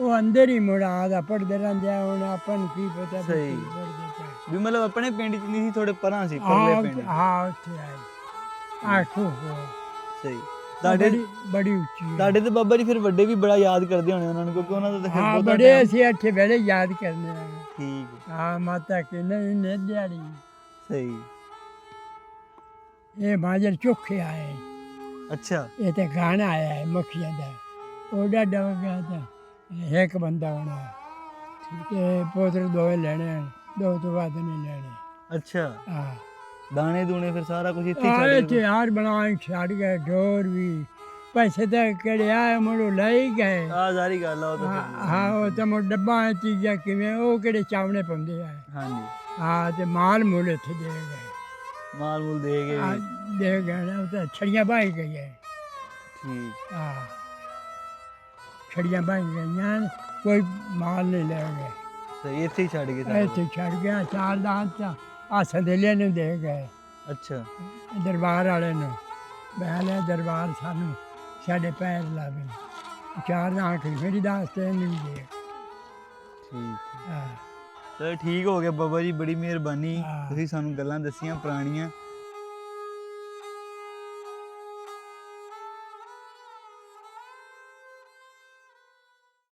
ਉਹ ਅੰਦਰ ਹੀ ਮੁੜਾ ਦਾ ਪੜਦੇ ਰਹਿੰਦੇ ਆ। ਹੁਣ ਆਪਾਂ ਨੂੰ ਕੀ ਪਤਾ ਵੀ ਸਹੀ। ਕੀ ਪੜ੍ਹਦੇ ਪਏ। ਵੀ ਮਤਲਬ ਆਪਣੇ ਪਿੰਡ 'ਚ ਨਹੀਂ ਸੀ ਥੋੜੇ ਪਰਾਂ ਸੀ ਪਰਲੇ ਪਿੰਡ ਹਾਂ ਉੱਥੇ ਆਏ। ਆਖੋ ਸਹੀ। ਤੁਹਾਡੇ ਬੜੀ ਬੜੀ ਉੱਚੀ ਹੈ। ਤੁਹਾਡੇ ਤੇ ਬਾਬਾ ਜੀ ਫਿਰ ਵੱਡੇ ਵੀ ਬੜਾ ਯਾਦ ਕਰਦੇ ਹੋਣੇ ਉਹਨਾਂ ਨੂੰ ਕਿਉਂਕਿ ਉਹਨਾਂ ਦਾ ਤਾਂ ਫਿਰ ਹਾਂ ਬਹੁਤਾ ਬੜੇ time- ਅਸੀਂ ਇੱਥੇ ਬੜੇ ਯਾਦ ਕਰਨੇ ਆ ਠੀਕ ਹੈ, ਹਾਂ ਮਾਤਾ ਕਿ ਨਹੀਂ ਨੇ ਦਿਹਾੜੀ। ਸਹੀ। ਇਹ ਮਾਜਰ ਚੁੱਕੇ ਆਏ। ਅੱਛਾ। ਇਹ ਤੇ ਗਾਣਾ ਆਇਆ ਹੈ ਮੱਖੀਆਂ ਦਾ। ਉਹਦਾ ਗਿਆ ਤਾਂ ਇੱਕ ਬੰਦਾ ਹੋਣਾ ਤੇ ਪੋਤਰ ਦੋਵੇਂ ਲੈਣੇ ਹਨ, ਦੋ ਤੋਂ ਵੱਧ ਨਹੀਂ ਲੈਣੇ। ਅੱਛਾ। ਹਾਂ। ਦਾਣੇ ਦੂਣੇ ਫਿਰ ਸਾਰਾ ਕੁਝ ਇੱਥੇ ਹੀ ਆ ਛੱਡ ਇੱਥੇ ਯਾਰ ਬਣਾਉਣ ਛੱਡ ਗਏ ਡੋਰ ਵੀ। ਪੈਸੇ ਤਾਂ ਕਿਹੜੇ ਆਏ ਮੁੜੋ ਲੈ ਹੀ ਗਏ। ਆ ਸਾਰੀ ਗੱਲ ਆ ਉਹ ਤਾਂ ਫਿਰ- ਹਾਂ, ਉਹ ਤਾਂ ਮੁੜ ਡੱਬਾ ਚੀਜ਼ਾਂ ਕਿਵੇਂ ਉਹ ਕਿਹੜੇ ਚਾਵਣੇ ਪਾਉਂਦੇ ਆ। ਹਾਂਜੀ। ਹਾਂ ਤੇ ਮਾਲ ਮੁੱਲ ਇੱਥੇ ਦੇ ਗਏ। ਮਾਲ ਮੂਲ ਦੇ ਗਏ। ਆ ਦੇ ਗਏ ਨਾ, ਉਹ ਤਾਂ ਛੜੀਆਂ ਬਾਈ ਗਈਆਂ। ਠੀਕ। ਹਾਂ। ਛੜੀਆਂ ਬਾਈ ਗਈਆਂ ਕੋਈ ਮਾਲ ਨਹੀਂ ਲੈ ਗਏ। ਸਹੀ ਇੱਥੇ ਹੀ ਛੱਡ ਗਏ ਸਾਰਾ ਇੱਥੇ ਛੱਡ ਗਿਆ ਚਾਰ ਦਾਨ ਤਾਂ ਆ ਸੰਦੇਲੇ ਨੂੰ ਦੇ ਗਏ। ਅੱਛਾ। ਦਰਬਾਰ ਵਾਲੇ ਨੂੰ। ਬਹਿਲੇ ਦਰਬਾਰ ਸਾਨੂੰ ਸਾਡੇ ਪੈਰ ਲਾਵੇ। ਚਾਰ ਦਾਨ ਕਿ ਮੇਰੀ ਦਾਸ ਤੇ ਨਹੀਂ ਦੇ ਠੀਕ। ਹਾਂ। ਚਲੋ ਠੀਕ ਹੋ ਗਿਆ ਬਾਬਾ ਜੀ ਬੜੀ ਮਿਹਰਬਾਨੀ। ਤੁਸੀਂ ਸਾਨੂੰ ਗੱਲਾਂ ਦੱਸੀਆਂ ਪੁਰਾਣੀਆਂ।